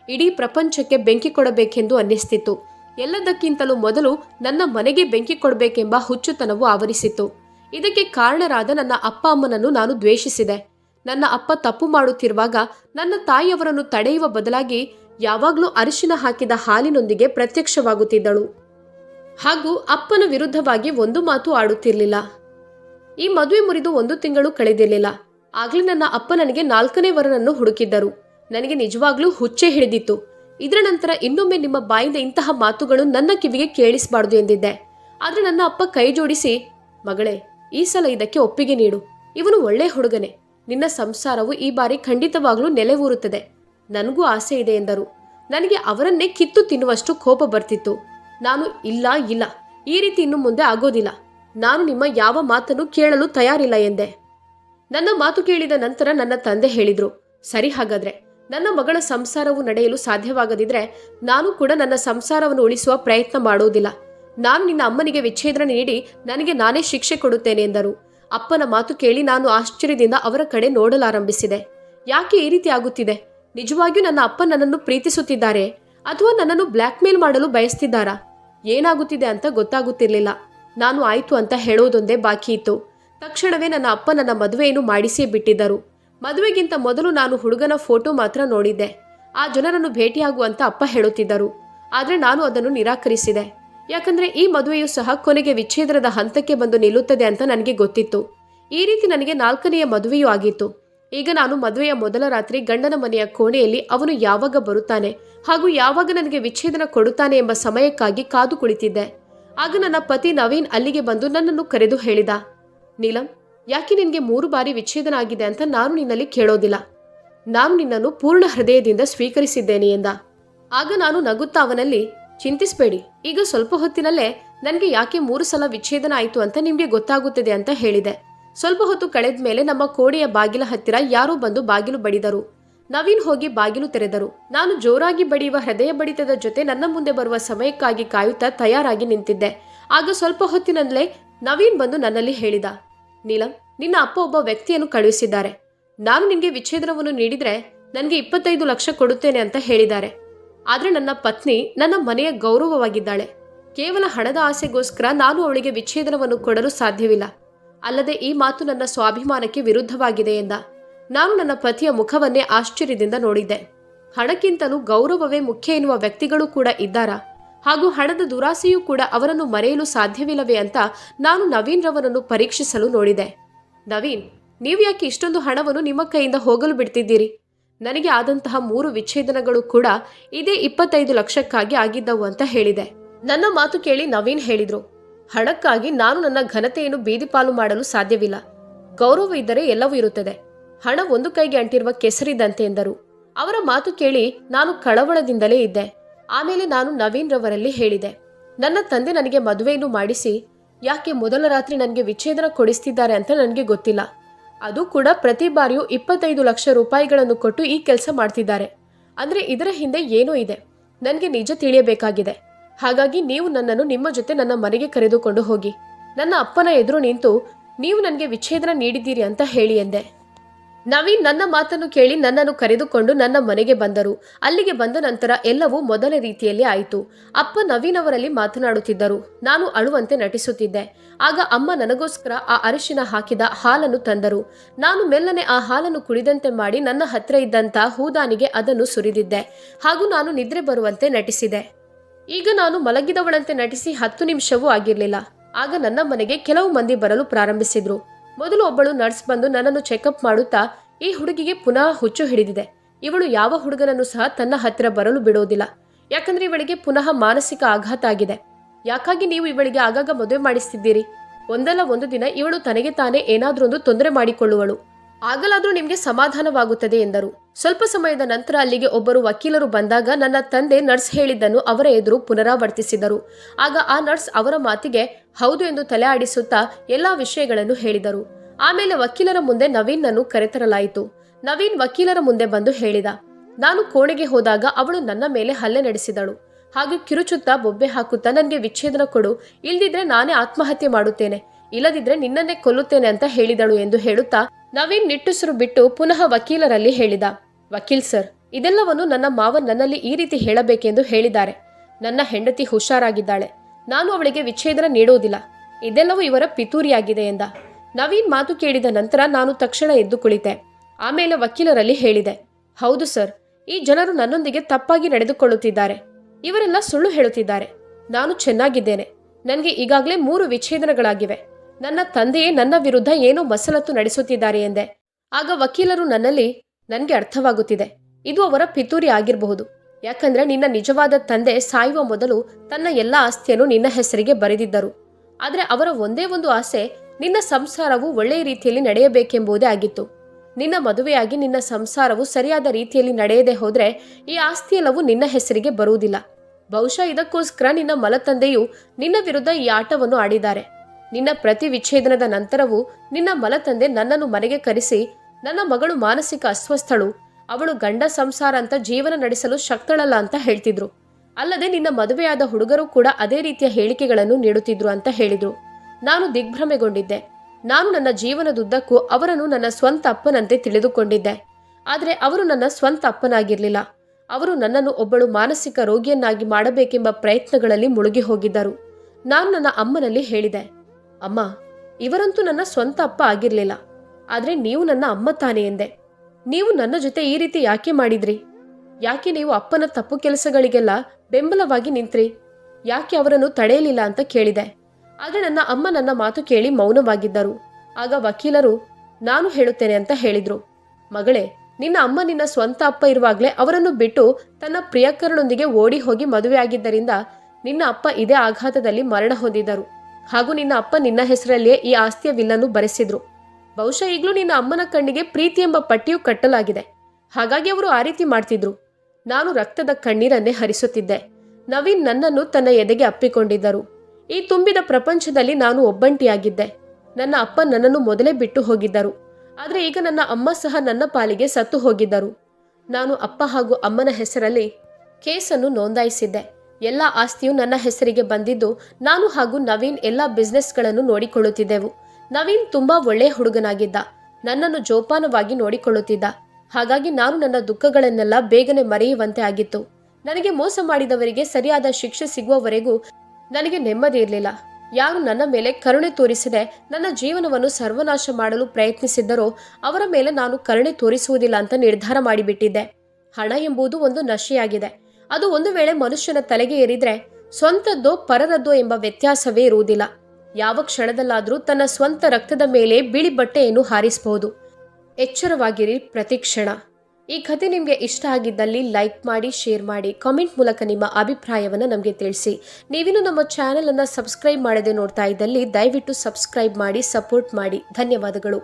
ಇಡೀ ಪ್ರಪಂಚಕ್ಕೆ ಬೆಂಕಿ ಕೊಡಬೇಕೆಂದು ಅನ್ನಿಸ್ತಿತ್ತು. ಎಲ್ಲದಕ್ಕಿಂತಲೂ ಮೊದಲು ನನ್ನ ಮನೆಗೆ ಬೆಂಕಿ ಕೊಡಬೇಕೆಂಬ ಹುಚ್ಚುತನವು ಆವರಿಸಿತ್ತು. ಇದಕ್ಕೆ ಕಾರಣರಾದ ನನ್ನ ಅಪ್ಪ ಅಮ್ಮನನ್ನು ನಾನು ದ್ವೇಷಿಸಿದೆ. ನನ್ನ ಅಪ್ಪ ತಪ್ಪು ಮಾಡುತ್ತಿರುವಾಗ ನನ್ನ ತಾಯಿಯವರನ್ನು ತಡೆಯುವ ಬದಲಾಗಿ ಯಾವಾಗಲೂ ಅರಿಶಿನ ಹಾಕಿದ ಹಾಲಿನೊಂದಿಗೆ ಪ್ರತ್ಯಕ್ಷವಾಗುತ್ತಿದ್ದಳು. ಹಾಗೂ ಅಪ್ಪನ ವಿರುದ್ಧವಾಗಿ ಒಂದು ಮಾತು ಆಡುತ್ತಿರಲಿಲ್ಲ. ಈ ಮದುವೆ ಮುರಿದು ಒಂದು ತಿಂಗಳು ಕಳೆದಿರಲಿಲ್ಲ. ಆಗಲೇ ನನ್ನ ಅಪ್ಪ ನನಗೆ ನಾಲ್ಕನೇ ವರನನ್ನು ಹುಡುಕಿದ್ದರು. ನನಗೆ ನಿಜವಾಗ್ಲೂ ಹುಚ್ಚೆ ಹಿಡಿದಿತ್ತು. ಇದರ ನಂತರ ಇನ್ನೊಮ್ಮೆ ನಿಮ್ಮ ಬಾಯಿಂದ ಇಂತಹ ಮಾತುಗಳು ನನ್ನ ಕಿವಿಗೆ ಕೇಳಿಸಬಾರದು ಎಂದಿದ್ದೆ. ಆದರೆ ನನ್ನ ಅಪ್ಪ ಕೈ ಜೋಡಿಸಿ ಮಗಳೇ, ಈ ಸಲ ಇದಕ್ಕೆ ಒಪ್ಪಿಗೆ ನೀಡು. ಇವನು ಒಳ್ಳೆ ಹುಡುಗನೇ. ನಿನ್ನ ಸಂಸಾರವು ಈ ಬಾರಿ ಖಂಡಿತವಾಗ್ಲೂ ನೆಲೆಯೂರುತ್ತದೆ ನನಗೂ ಆಸೆ ಇದೆ ಎಂದರು. ನನಗೆ ಅವರನ್ನೇ ಕಿತ್ತು ತಿನ್ನುವಷ್ಟು ಕೋಪ ಬರ್ತಿತ್ತು. ನಾನು ಇಲ್ಲ ಇಲ್ಲ. ಈ ರೀತಿ ಇನ್ನು ಮುಂದೆ ಆಗೋದಿಲ್ಲ. ನಾನು ನಿಮ್ಮ ಯಾವ ಮಾತನ್ನು ಕೇಳಲು ತಯಾರಿಲ್ಲ ಎಂದೆ. ನನ್ನ ಮಾತು ಕೇಳಿದ ನಂತರ ನನ್ನ ತಂದೆ ಹೇಳಿದ್ರು, ಸರಿ ಹಾಗಾದ್ರೆ, ನನ್ನ ಮಗಳ ಸಂಸಾರವು ನಡೆಯಲು ಸಾಧ್ಯವಾಗದಿದ್ರೆ ನಾನು ಕೂಡ ನನ್ನ ಸಂಸಾರವನ್ನು ಉಳಿಸುವ ಪ್ರಯತ್ನ ಮಾಡುವುದಿಲ್ಲ ನಾನು ನಿನ್ನ ಅಮ್ಮನಿಗೆ ವಿಚ್ಛೇದನ ನೀಡಿ ನನಗೆ ನಾನೇ ಶಿಕ್ಷೆ ಕೊಡುತ್ತೇನೆ, ಎಂದರು. ಅಪ್ಪನ ಮಾತು ಕೇಳಿ ನಾನು ಆಶ್ಚರ್ಯದಿಂದ ಅವರ ಕಡೆ ನೋಡಲಾರಂಭಿಸಿದೆ. ಯಾಕೆ ಈ ರೀತಿ ಆಗುತ್ತಿದೆ? ನಿಜವಾಗಿಯೂ ನನ್ನ ಅಪ್ಪ ನನ್ನನ್ನು ಪ್ರೀತಿಸುತ್ತಿದ್ದಾರೆ ಅಥವಾ ನನ್ನನ್ನು ಬ್ಲ್ಯಾಕ್ ಮೇಲ್ ಮಾಡಲು ಬಯಸ್ತಿದ್ದಾರಾ? ಏನಾಗುತ್ತಿದೆ ಅಂತ ಗೊತ್ತಾಗುತ್ತಿರಲಿಲ್ಲ. ನಾನು ಆಯಿತು ಅಂತ ಹೇಳೋದೊಂದೇ ಬಾಕಿ ಇತ್ತು. ತಕ್ಷಣವೇ ನನ್ನ ಅಪ್ಪ ನನ್ನ ಮದುವೆಯನ್ನು ಮಾಡಿಸಿಯೇ ಬಿಟ್ಟಿದ್ದರು. ಮದುವೆಗಿಂತ ಮೊದಲು ನಾನು ಹುಡುಗನ ಫೋಟೋ ಮಾತ್ರ ನೋಡಿದ್ದೆ. ಆ ಜನರನ್ನು ಭೇಟಿಯಾಗುವಂತ ಅಪ್ಪ ಹೇಳುತ್ತಿದ್ದರು. ಆದರೆ ನಾನು ಅದನ್ನು ನಿರಾಕರಿಸಿದೆ. ಯಾಕಂದ್ರೆ ಈ ಮದುವೆಯು ಸಹ ಕೊನೆಗೆ ವಿಚ್ಛೇದನದ ಹಂತಕ್ಕೆ ಬಂದು ನಿಲ್ಲುತ್ತದೆ ಅಂತ ನನಗೆ ಗೊತ್ತಿತ್ತು. ಈ ರೀತಿ ನನಗೆ ನಾಲ್ಕನೆಯ ಮದುವೆಯೂ ಆಗಿತ್ತು. ಈಗ ನಾನು ಮದುವೆಯ ಮೊದಲ ರಾತ್ರಿ ಗಂಡನ ಮನೆಯ ಕೋಣೆಯಲ್ಲಿ ಅವನು ಯಾವಾಗ ಬರುತ್ತಾನೆ ಹಾಗೂ ಯಾವಾಗ ನನಗೆ ವಿಚ್ಛೇದನ ಕೊಡುತ್ತಾನೆ ಎಂಬ ಸಮಯಕ್ಕಾಗಿ ಕಾದು ಕುಳಿತಿದ್ದೆ. ಆಗ ನನ್ನ ಪತಿ ನವೀನ್ ಅಲ್ಲಿಗೆ ಬಂದು ನನ್ನನ್ನು ಕರೆದು ಹೇಳಿದ, ನೀಲಂ, ಯಾಕೆ ನಿನಗೆ ಮೂರು ಬಾರಿ ವಿಚ್ಛೇದನ ಆಗಿದೆ ಅಂತ ನಾನು ನಿನ್ನಲ್ಲಿ ಕೇಳೋದಿಲ್ಲ. ನಾನು ನಿನ್ನನ್ನು ಪೂರ್ಣ ಹೃದಯದಿಂದ ಸ್ವೀಕರಿಸಿದ್ದೇನೆ ಎಂದ. ಆಗ ನಾನು ನಗುತ್ತಾ ಅವನಲ್ಲಿ ಚಿಂತಿಸಬೇಡಿ. ಈಗ ಸ್ವಲ್ಪ ಹೊತ್ತಿನಲ್ಲೇ ನನಗೆ ಯಾಕೆ ಮೂರು ಸಲ ವಿಚ್ಛೇದನ ಆಯಿತು ಅಂತ ನಿಮಗೆ ಗೊತ್ತಾಗುತ್ತದೆ ಅಂತ ಹೇಳಿದೆ. ಸ್ವಲ್ಪ ಹೊತ್ತು ಕಳೆದ ಮೇಲೆ ನಮ್ಮ ಕೋಣೆಯ ಬಾಗಿಲ ಹತ್ತಿರ ಯಾರೋ ಬಂದು ಬಾಗಿಲು ಬಡಿದರು. ನವೀನ್ ಹೋಗಿ ಬಾಗಿಲು ತೆರೆದರು. ನಾನು ಜೋರಾಗಿ ಬಡಿಯುವ ಹೃದಯ ಬಡಿತದ ಜೊತೆ ನನ್ನ ಮುಂದೆ ಬರುವ ಸಮಯಕ್ಕಾಗಿ ಕಾಯುತ್ತಾ ತಯಾರಾಗಿ ನಿಂತಿದ್ದೆ. ಆಗ ಸ್ವಲ್ಪ ಹೊತ್ತಿನಲ್ಲೇ ನವೀನ್ ಬಂದು ನನ್ನಲ್ಲಿ ಹೇಳಿದ, ನೀಲಂ, ನಿನ್ನ ಅಪ್ಪ ಒಬ್ಬ ವ್ಯಕ್ತಿಯನ್ನು ಕಳುಹಿಸಿದ್ದಾರೆ. ನಾನು ನಿನಗೆ ವಿಚ್ಛೇದನವನ್ನು ನೀಡಿದರೆ ನನಗೆ ಇಪ್ಪತ್ತೈದು ಲಕ್ಷ ಕೊಡುತ್ತೇನೆ ಅಂತ ಹೇಳಿದ್ದಾರೆ. ಆದ್ರೆ ನನ್ನ ಪತ್ನಿ ನನ್ನ ಮನೆಯ ಗೌರವವಾಗಿದ್ದಾಳೆ. ಕೇವಲ ಹಣದ ಆಸೆಗೋಸ್ಕರ ನಾನು ಅವಳಿಗೆ ವಿಚ್ಛೇದನವನ್ನು ಕೊಡಲು ಸಾಧ್ಯವಿಲ್ಲ. ಅಲ್ಲದೆ ಈ ಮಾತು ನನ್ನ ಸ್ವಾಭಿಮಾನಕ್ಕೆ ವಿರುದ್ಧವಾಗಿದೆ ಎಂದ. ನಾನು ನನ್ನ ಪತಿಯ ಮುಖವನ್ನೇ ಆಶ್ಚರ್ಯದಿಂದ ನೋಡಿದ್ದೆ. ಹಣಕ್ಕಿಂತಲೂ ಗೌರವವೇ ಮುಖ್ಯ ಎನ್ನುವ ವ್ಯಕ್ತಿಗಳು ಕೂಡ ಇದ್ದಾರಾ. ಹಾಗೂ ಹಣದ ದುರಾಸೆಯೂ ಕೂಡ ಅವರನ್ನು ಮರೆಯಲು ಸಾಧ್ಯವಿಲ್ಲವೇ ಅಂತ ನಾನು ನವೀನ್ ರವರನ್ನು ಪರೀಕ್ಷಿಸಲು ನೋಡಿದೆ. ನವೀನ್, ನೀವು ಯಾಕೆ ಇಷ್ಟೊಂದು ಹಣವನ್ನು ನಿಮ್ಮ ಕೈಯಿಂದ ಹೋಗಲು ಬಿಡ್ತಿದ್ದೀರಿ? ನನಗೆ ಆದಂತಹ ಮೂರು ವಿಚ್ಛೇದನಗಳು ಕೂಡ ಇದೇ ಇಪ್ಪತ್ತೈದು ಲಕ್ಷಕ್ಕಾಗಿ ಆಗಿದ್ದವು ಅಂತ ಹೇಳಿದೆ. ನನ್ನ ಮಾತು ಕೇಳಿ ನವೀನ್ ಹೇಳಿದ್ರು. ಹಣಕ್ಕಾಗಿ ನಾನು ನನ್ನ ಘನತೆಯನ್ನು ಬೀದಿಪಾಲು ಮಾಡಲು ಸಾಧ್ಯವಿಲ್ಲ. ಗೌರವ ಇದ್ದರೆ ಎಲ್ಲವೂ ಇರುತ್ತದೆ. ಹಣ ಒಂದು ಕೈಗೆ ಅಂಟಿರುವ ಕೆಸರಿದಂತೆ ಎಂದರು. ಅವರ ಮಾತು ಕೇಳಿ ನಾನು ಕಳವಳದಿಂದಲೇ ಇದ್ದೆ. ಆಮೇಲೆ ನಾನು ನವೀನ್ ರವರಲ್ಲಿ ಹೇಳಿದೆ. ನನ್ನ ತಂದೆ ನನಗೆ ಮದುವೆಯನ್ನು ಮಾಡಿಸಿ, ಯಾಕೆ ಮೊದಲ ರಾತ್ರಿ ನನಗೆ ವಿಚ್ಛೇದನ ಕೊಡಿಸ್ತಿದ್ದಾರೆ ಅಂತ ನನಗೆ ಗೊತ್ತಿಲ್ಲ. ಅದು ಕೂಡ ಪ್ರತಿ ಬಾರಿಯೂ ಇಪ್ಪತ್ತೈದು ಲಕ್ಷ ರೂಪಾಯಿಗಳನ್ನು ಕೊಟ್ಟು ಈ ಕೆಲಸ ಮಾಡ್ತಿದ್ದಾರೆ. ಅಂದ್ರೆ ಇದರ ಹಿಂದೆ ಏನೂ ಇದೆ. ನನಗೆ ನಿಜ ತಿಳಿಯಬೇಕಾಗಿದೆ. ಹಾಗಾಗಿ ನೀವು ನನ್ನನ್ನು ನಿಮ್ಮ ಜೊತೆ ನನ್ನ ಮನೆಗೆ ಕರೆದುಕೊಂಡು ಹೋಗಿ. ನನ್ನ ಅಪ್ಪನ ಎದುರು ನಿಂತು ನೀವು ನನಗೆ ವಿಚ್ಛೇದನ ನೀಡಿದ್ದೀರಿ ಅಂತ ಹೇಳಿ ಎಂದೆ. ನವೀನ್ ನನ್ನ ಮಾತನ್ನು ಕೇಳಿ ನನ್ನನ್ನು ಕರೆದುಕೊಂಡು ನನ್ನ ಮನೆಗೆ ಬಂದರು. ಅಲ್ಲಿಗೆ ಬಂದ ನಂತರ ಎಲ್ಲವೂ ಮೊದಲ ರೀತಿಯಲ್ಲಿ ಆಯಿತು. ಅಪ್ಪ ನವೀನ್ ಅವರಲ್ಲಿ ಮಾತನಾಡುತ್ತಿದ್ದರು. ನಾನು ಅಳುವಂತೆ ನಟಿಸುತ್ತಿದ್ದೆ. ಆಗ ಅಮ್ಮ ನನಗೋಸ್ಕರ ಆ ಅರಿಶಿನ ಹಾಕಿದ ಹಾಲನ್ನು ತಂದರು. ನಾನು ಮೆಲ್ಲನೆ ಆ ಹಾಲನ್ನು ಕುಡಿದಂತೆ ಮಾಡಿ ನನ್ನ ಹತ್ತಿರ ಇದ್ದಂತ ಹೂದಾನಿಗೆ ಅದನ್ನು ಸುರಿದಿದ್ದೆ. ಹಾಗೂ ನಾನು ನಿದ್ರೆ ಬರುವಂತೆ ನಟಿಸಿದೆ. ಈಗ ನಾನು ಮಲಗಿದವಳಂತೆ ನಟಿಸಿ ಹತ್ತು ನಿಮಿಷವೂ ಆಗಿರಲಿಲ್ಲ. ಆಗ ನನ್ನ ಮನೆಗೆ ಕೆಲವು ಮಂದಿ ಬರಲು ಪ್ರಾರಂಭಿಸಿದ್ರು. ಮೊದಲು ಒಬ್ಬಳು ನರ್ಸ್ ಬಂದು ನನ್ನನ್ನು ಚೆಕಪ್ ಮಾಡುತ್ತಾ ಈ ಹುಡುಗಿಗೆ ಪುನಃ ಹುಚ್ಚು ಹಿಡಿದಿದೆ. ಇವಳು ಯಾವ ಹುಡುಗನನ್ನು ಸಹ ತನ್ನ ಹತ್ತಿರ ಬರಲು ಬಿಡೋದಿಲ್ಲ. ಯಾಕಂದ್ರೆ ಇವಳಿಗೆ ಪುನಃ ಮಾನಸಿಕ ಆಘಾತ ಆಗಿದೆ. ಯಾಕಾಗಿ ನೀವು ಇವಳಿಗೆ ಆಗಾಗ ಮದುವೆ ಮಾಡಿಸ್ತಿದ್ದೀರಿ? ಒಂದಲ್ಲ ಒಂದು ದಿನ ಇವಳು ತನಗೆ ತಾನೇ ಏನಾದ್ರೊಂದು ತೊಂದರೆ ಮಾಡಿಕೊಳ್ಳುವಳು. ಆಗಲಾದರೂ ನಿಮಗೆ ಸಮಾಧಾನವಾಗುತ್ತದೆ ಎಂದರು. ಸ್ವಲ್ಪ ಸಮಯದ ನಂತರ ಅಲ್ಲಿಗೆ ಒಬ್ಬರು ವಕೀಲರು ಬಂದಾಗ ನನ್ನ ತಂದೆ ನರ್ಸ್ ಹೇಳಿದ್ದನ್ನು ಅವರ ಎದುರು ಪುನರಾವರ್ತಿಸಿದರು. ಆಗ ಆ ನರ್ಸ್ ಅವರ ಮಾತಿಗೆ, ಹೌದು ಎಂದು ತಲೆ ಆಡಿಸುತ್ತಾ ಎಲ್ಲಾ ವಿಷಯಗಳನ್ನು ಹೇಳಿದರು. ಆಮೇಲೆ ವಕೀಲರ ಮುಂದೆ ನವೀನ್ನನ್ನು ಕರೆತರಲಾಯಿತು. ನವೀನ್ ವಕೀಲರ ಮುಂದೆ ಬಂದು ಹೇಳಿದ, ನಾನು ಕೋಣೆಗೆ ಹೋದಾಗ ಅವಳು ನನ್ನ ಮೇಲೆ ಹಲ್ಲೆ ನಡೆಸಿದಳು. ಹಾಗೆ ಕಿರುಚುತ್ತಾ ಬೊಬ್ಬೆ ಹಾಕುತ್ತಾ ನನಗೆ ವಿಚ್ಛೇದನ ಕೊಡು. ಇಲ್ದಿದ್ರೆ ನಾನೇ ಆತ್ಮಹತ್ಯೆ ಮಾಡುತ್ತೇನೆ. ಇಲ್ಲದಿದ್ರೆ ನಿನ್ನನ್ನೇ ಕೊಲ್ಲುತ್ತೇನೆ ಅಂತ ಹೇಳಿದಳು ಎಂದು ಹೇಳುತ್ತಾ ನವೀನ್ ನಿಟ್ಟುಸಿರು ಬಿಟ್ಟು ಪುನಃ ವಕೀಲರಲ್ಲಿ ಹೇಳಿದ, ವಕೀಲ್ ಸರ್, ಇದೆಲ್ಲವನ್ನು ನನ್ನ ಮಾವ ನನ್ನಲ್ಲಿ ಈ ರೀತಿ ಹೇಳಬೇಕೆಂದು ಹೇಳಿದ್ದಾರೆ. ನನ್ನ ಹೆಂಡತಿ ಹುಷಾರಾಗಿದ್ದಾಳೆ. ನಾನು ಅವಳಿಗೆ ವಿಚ್ಛೇದನ ನೀಡುವುದಿಲ್ಲ. ಇದೆಲ್ಲವೂ ಇವರ ಪಿತೂರಿಯಾಗಿದೆ ಎಂದ. ನವೀನ್ ಮಾತು ಕೇಳಿದ ನಂತರ ನಾನು ತಕ್ಷಣ ಎದ್ದು ಕುಳಿತೆ. ಆಮೇಲೆ ವಕೀಲರಲ್ಲಿ ಹೇಳಿದೆ, ಹೌದು ಸರ್, ಈ ಜನರು ನನ್ನೊಂದಿಗೆ ತಪ್ಪಾಗಿ ನಡೆದುಕೊಳ್ಳುತ್ತಿದ್ದಾರೆ. ಇವರೆಲ್ಲ ಸುಳ್ಳು ಹೇಳುತ್ತಿದ್ದಾರೆ. ನಾನು ಚೆನ್ನಾಗಿದ್ದೇನೆ. ನನಗೆ ಈಗಾಗಲೇ ಮೂರು ವಿಚ್ಛೇದನಗಳಾಗಿವೆ. ನನ್ನ ತಂದೆಯೇ ನನ್ನ ವಿರುದ್ಧ ಏನೋ ಮಸಲತ್ತು ನಡೆಸುತ್ತಿದ್ದಾರೆ ಎಂದೆ. ಆಗ ವಕೀಲರು ನನ್ನಲ್ಲಿ ನನಗೆ ಅರ್ಥವಾಗುತ್ತಿದೆ. ಇದು ಅವರ ಪಿತೂರಿ ಆಗಿರಬಹುದು. ಯಾಕಂದ್ರೆ ನಿನ್ನ ನಿಜವಾದ ತಂದೆ ಸಾಯುವ ಮೊದಲು ತನ್ನ ಎಲ್ಲ ಆಸ್ತಿಯನ್ನು ನಿನ್ನ ಹೆಸರಿಗೆ ಬರೆದಿದ್ದರು. ಆದರೆ ಅವರ ಒಂದೇ ಒಂದು ಆಸೆ, ನಿನ್ನ ಸಂಸಾರವು ಒಳ್ಳೆಯ ರೀತಿಯಲ್ಲಿ ನಡೆಯಬೇಕೆಂಬುದೇ ಆಗಿತ್ತು. ನಿನ್ನ ಮದುವೆಯಾಗಿ ನಿನ್ನ ಸಂಸಾರವು ಸರಿಯಾದ ರೀತಿಯಲ್ಲಿ ನಡೆಯದೆ ಹೋದರೆ ಈ ಆಸ್ತಿಯೆಲ್ಲವೂ ನಿನ್ನ ಹೆಸರಿಗೆ ಬರುವುದಿಲ್ಲ. ಬಹುಶಃ ಇದಕ್ಕೋಸ್ಕರ ನಿನ್ನ ಮಲತಂದೆಯು ನಿನ್ನ ವಿರುದ್ಧ ಈ ಆಟವನ್ನು ಆಡಿದ್ದಾರೆ. ನಿನ್ನ ಪ್ರತಿ ವಿಚ್ಛೇದನದ ನಂತರವೂ ನಿನ್ನ ಮಲತಂದೆ ನನ್ನನ್ನು ಮನೆಗೆ ಕರೆಸಿ ನನ್ನ ಮಗಳು ಮಾನಸಿಕ ಅಸ್ವಸ್ಥಳು. ಅವಳು ಗಂಡ ಸಂಸಾರ ಅಂತ ಜೀವನ ನಡೆಸಲು ಶಕ್ತಳಲ್ಲ ಅಂತ ಹೇಳ್ತಿದ್ರು. ಅಲ್ಲದೆ ನಿನ್ನ ಮದುವೆಯಾದ ಹುಡುಗರು ಕೂಡ ಅದೇ ರೀತಿಯ ಹೇಳಿಕೆಗಳನ್ನು ನೀಡುತ್ತಿದ್ರು ಅಂತ ಹೇಳಿದ್ರು. ನಾನು ದಿಗ್ಭ್ರಮೆಗೊಂಡಿದ್ದೆ. ನಾನು ನನ್ನ ಜೀವನದುದ್ದಕ್ಕೂ ಅವರನ್ನು ನನ್ನ ಸ್ವಂತ ಅಪ್ಪನಂತೆ ತಿಳಿದುಕೊಂಡಿದ್ದೆ. ಆದರೆ ಅವರು ನನ್ನ ಸ್ವಂತ ಅಪ್ಪನಾಗಿರಲಿಲ್ಲ. ಅವರು ನನ್ನನ್ನು ಒಬ್ಬಳು ಮಾನಸಿಕ ರೋಗಿಯನ್ನಾಗಿ ಮಾಡಬೇಕೆಂಬ ಪ್ರಯತ್ನಗಳಲ್ಲಿ ಮುಳುಗಿ ಹೋಗಿದ್ದರು. ನಾನು ನನ್ನ ಅಮ್ಮನಲ್ಲಿ ಹೇಳಿದೆ. ಅಮ್ಮ, ಇವರಂತೂ ನನ್ನ ಸ್ವಂತ ಅಪ್ಪ ಆಗಿರಲಿಲ್ಲ. ಆದರೆ ನೀವು ನನ್ನ ಅಮ್ಮ ತಾನೇ ಎಂದೆ. ನೀವು ನನ್ನ ಜೊತೆ ಈ ರೀತಿ ಯಾಕೆ ಮಾಡಿದ್ರಿ? ಯಾಕೆ ನೀವು ಅಪ್ಪನ ತಪ್ಪು ಕೆಲಸಗಳಿಗೆಲ್ಲ ಬೆಂಬಲವಾಗಿ ನಿಂತ್ರಿ? ಯಾಕೆ ಅವರನ್ನು ತಡೆಯಲಿಲ್ಲ ಅಂತ ಕೇಳಿದೆ. ಆದರೆ ನನ್ನ ಅಮ್ಮ ನನ್ನ ಮಾತು ಕೇಳಿ ಮೌನವಾಗಿದ್ದರು. ಆಗ ವಕೀಲರು, ನಾನು ಹೇಳುತ್ತೇನೆ ಅಂತ ಹೇಳಿದರು. ಮಗಳೇ, ನಿನ್ನ ಅಮ್ಮ ನಿನ್ನ ಸ್ವಂತ ಅಪ್ಪ ಇರುವಾಗಲೇ ಅವರನ್ನು ಬಿಟ್ಟು ತನ್ನ ಪ್ರಿಯಕರನೊಂದಿಗೆ ಓಡಿ ಹೋಗಿ ಮದುವೆಯಾಗಿದ್ದರಿಂದ ನಿನ್ನ ಅಪ್ಪ ಇದೇ ಆಘಾತದಲ್ಲಿ ಮರಣ ಹೊಂದಿದ್ದರು. ಹಾಗೂ ನಿನ್ನ ಅಪ್ಪ ನಿನ್ನ ಹೆಸರಲ್ಲಿಯೇ ಈ ಆಸ್ತಿಯ ವಿಲ್ಲನ್ನು ಬರೆಸಿದ್ರು. ಬಹುಶಃ ಈಗಲೂ ನಿನ್ನ ಅಮ್ಮನ ಕಣ್ಣಿಗೆ ಪ್ರೀತಿ ಎಂಬ ಪಟ್ಟಿಯು ಕಟ್ಟಲಾಗಿದೆ. ಹಾಗಾಗಿ ಅವರು ಆ ರೀತಿ ಮಾಡ್ತಿದ್ರು. ನಾನು ರಕ್ತದ ಕಣ್ಣೀರನ್ನೇ ಹರಿಸುತ್ತಿದ್ದೆ. ನವೀನ್ ನನ್ನನ್ನು ತನ್ನ ಎದೆಗೆ ಅಪ್ಪಿಕೊಂಡಿದ್ದರು. ಈ ತುಂಬಿದ ಪ್ರಪಂಚದಲ್ಲಿ ನಾನು ಒಬ್ಬಂಟಿಯಾಗಿದ್ದೆ. ನನ್ನ ಅಪ್ಪ ನನ್ನನ್ನು ಮೊದಲೇ ಬಿಟ್ಟು ಹೋಗಿದ್ದರು. ಆದರೆ ಈಗ ನನ್ನ ಅಮ್ಮ ಸಹ ನನ್ನ ಪಾಲಿಗೆ ಸತ್ತು ಹೋಗಿದ್ದರು. ನಾನು ಅಪ್ಪ ಹಾಗೂ ಅಮ್ಮನ ಹೆಸರಲ್ಲಿ ಕೇಸನ್ನು ನೋಂದಾಯಿಸಿದ್ದೆ. ಎಲ್ಲ ಆಸ್ತಿಯು ನನ್ನ ಹೆಸರಿಗೆ ಬಂದಿದ್ದು ನಾನು ಹಾಗೂ ನವೀನ್ ಎಲ್ಲ ಬಿಸ್ನೆಸ್ಗಳನ್ನು ನೋಡಿಕೊಳ್ಳುತ್ತಿದ್ದೆವು. ನವೀನ್ ತುಂಬಾ ಒಳ್ಳೆಯ ಹುಡುಗನಾಗಿದ್ದ. ನನ್ನನ್ನು ಜೋಪಾನವಾಗಿ ನೋಡಿಕೊಳ್ಳುತ್ತಿದ್ದ. ಹಾಗಾಗಿ ನಾನು ನನ್ನ ದುಃಖಗಳನ್ನೆಲ್ಲ ಬೇಗನೆ ಮರೆಯುವಂತೆ ಆಗಿತ್ತು. ನನಗೆ ಮೋಸ ಮಾಡಿದವರಿಗೆ ಸರಿಯಾದ ಶಿಕ್ಷೆ ಸಿಗುವವರೆಗೂ ನನಗೆ ನೆಮ್ಮದಿ ಇರಲಿಲ್ಲ. ಯಾರು ನನ್ನ ಮೇಲೆ ಕರುಣೆ ತೋರಿಸದೆ ನನ್ನ ಜೀವನವನ್ನು ಸರ್ವನಾಶ ಮಾಡಲು ಪ್ರಯತ್ನಿಸಿದ್ದರೋ ಅವರ ಮೇಲೆ ನಾನು ಕರುಣೆ ತೋರಿಸುವುದಿಲ್ಲ ಅಂತ ನಿರ್ಧಾರ ಮಾಡಿಬಿಟ್ಟಿದ್ದೆ. ಹಣ ಎಂಬುದು ಒಂದು ನಶೆಯಾಗಿದೆ. ಅದು ಒಂದು ವೇಳೆ ಮನುಷ್ಯನ ತಲೆಗೆ ಏರಿದ್ರೆ ಸ್ವಂತದ್ದೋ ಪರರದ್ದೋ ಎಂಬ ವ್ಯತ್ಯಾಸವೇ ಇರುವುದಿಲ್ಲ. ಯಾವ ಕ್ಷಣದಲ್ಲಾದರೂ ತನ್ನ ಸ್ವಂತ ರಕ್ತದ ಮೇಲೆ ಬಿಳಿ ಬಟ್ಟೆಯನ್ನು ಹಾರಿಸಬಹುದು. ಎಚ್ಚರವಾಗಿರಿ ಪ್ರತಿ ಕ್ಷಣ ಈ ಕಥೆ ನಿಮಗೆ ಇಷ್ಟ ಆಗಿದ್ದಲ್ಲಿ ಲೈಕ್ ಮಾಡಿ, ಶೇರ್ ಮಾಡಿ, ಕಾಮೆಂಟ್ ಮೂಲಕ ನಿಮ್ಮ ಅಭಿಪ್ರಾಯವನ್ನು ನಮಗೆ ತಿಳಿಸಿ. ನೀವಿನ್ನು ನಮ್ಮ ಚಾನಲನ್ನು ಸಬ್ಸ್ಕ್ರೈಬ್ ಮಾಡದೆ ನೋಡ್ತಾ ಇದ್ದಲ್ಲಿ ದಯವಿಟ್ಟು ಸಬ್ಸ್ಕ್ರೈಬ್ ಮಾಡಿ, ಸಪೋರ್ಟ್ ಮಾಡಿ. ಧನ್ಯವಾದಗಳು.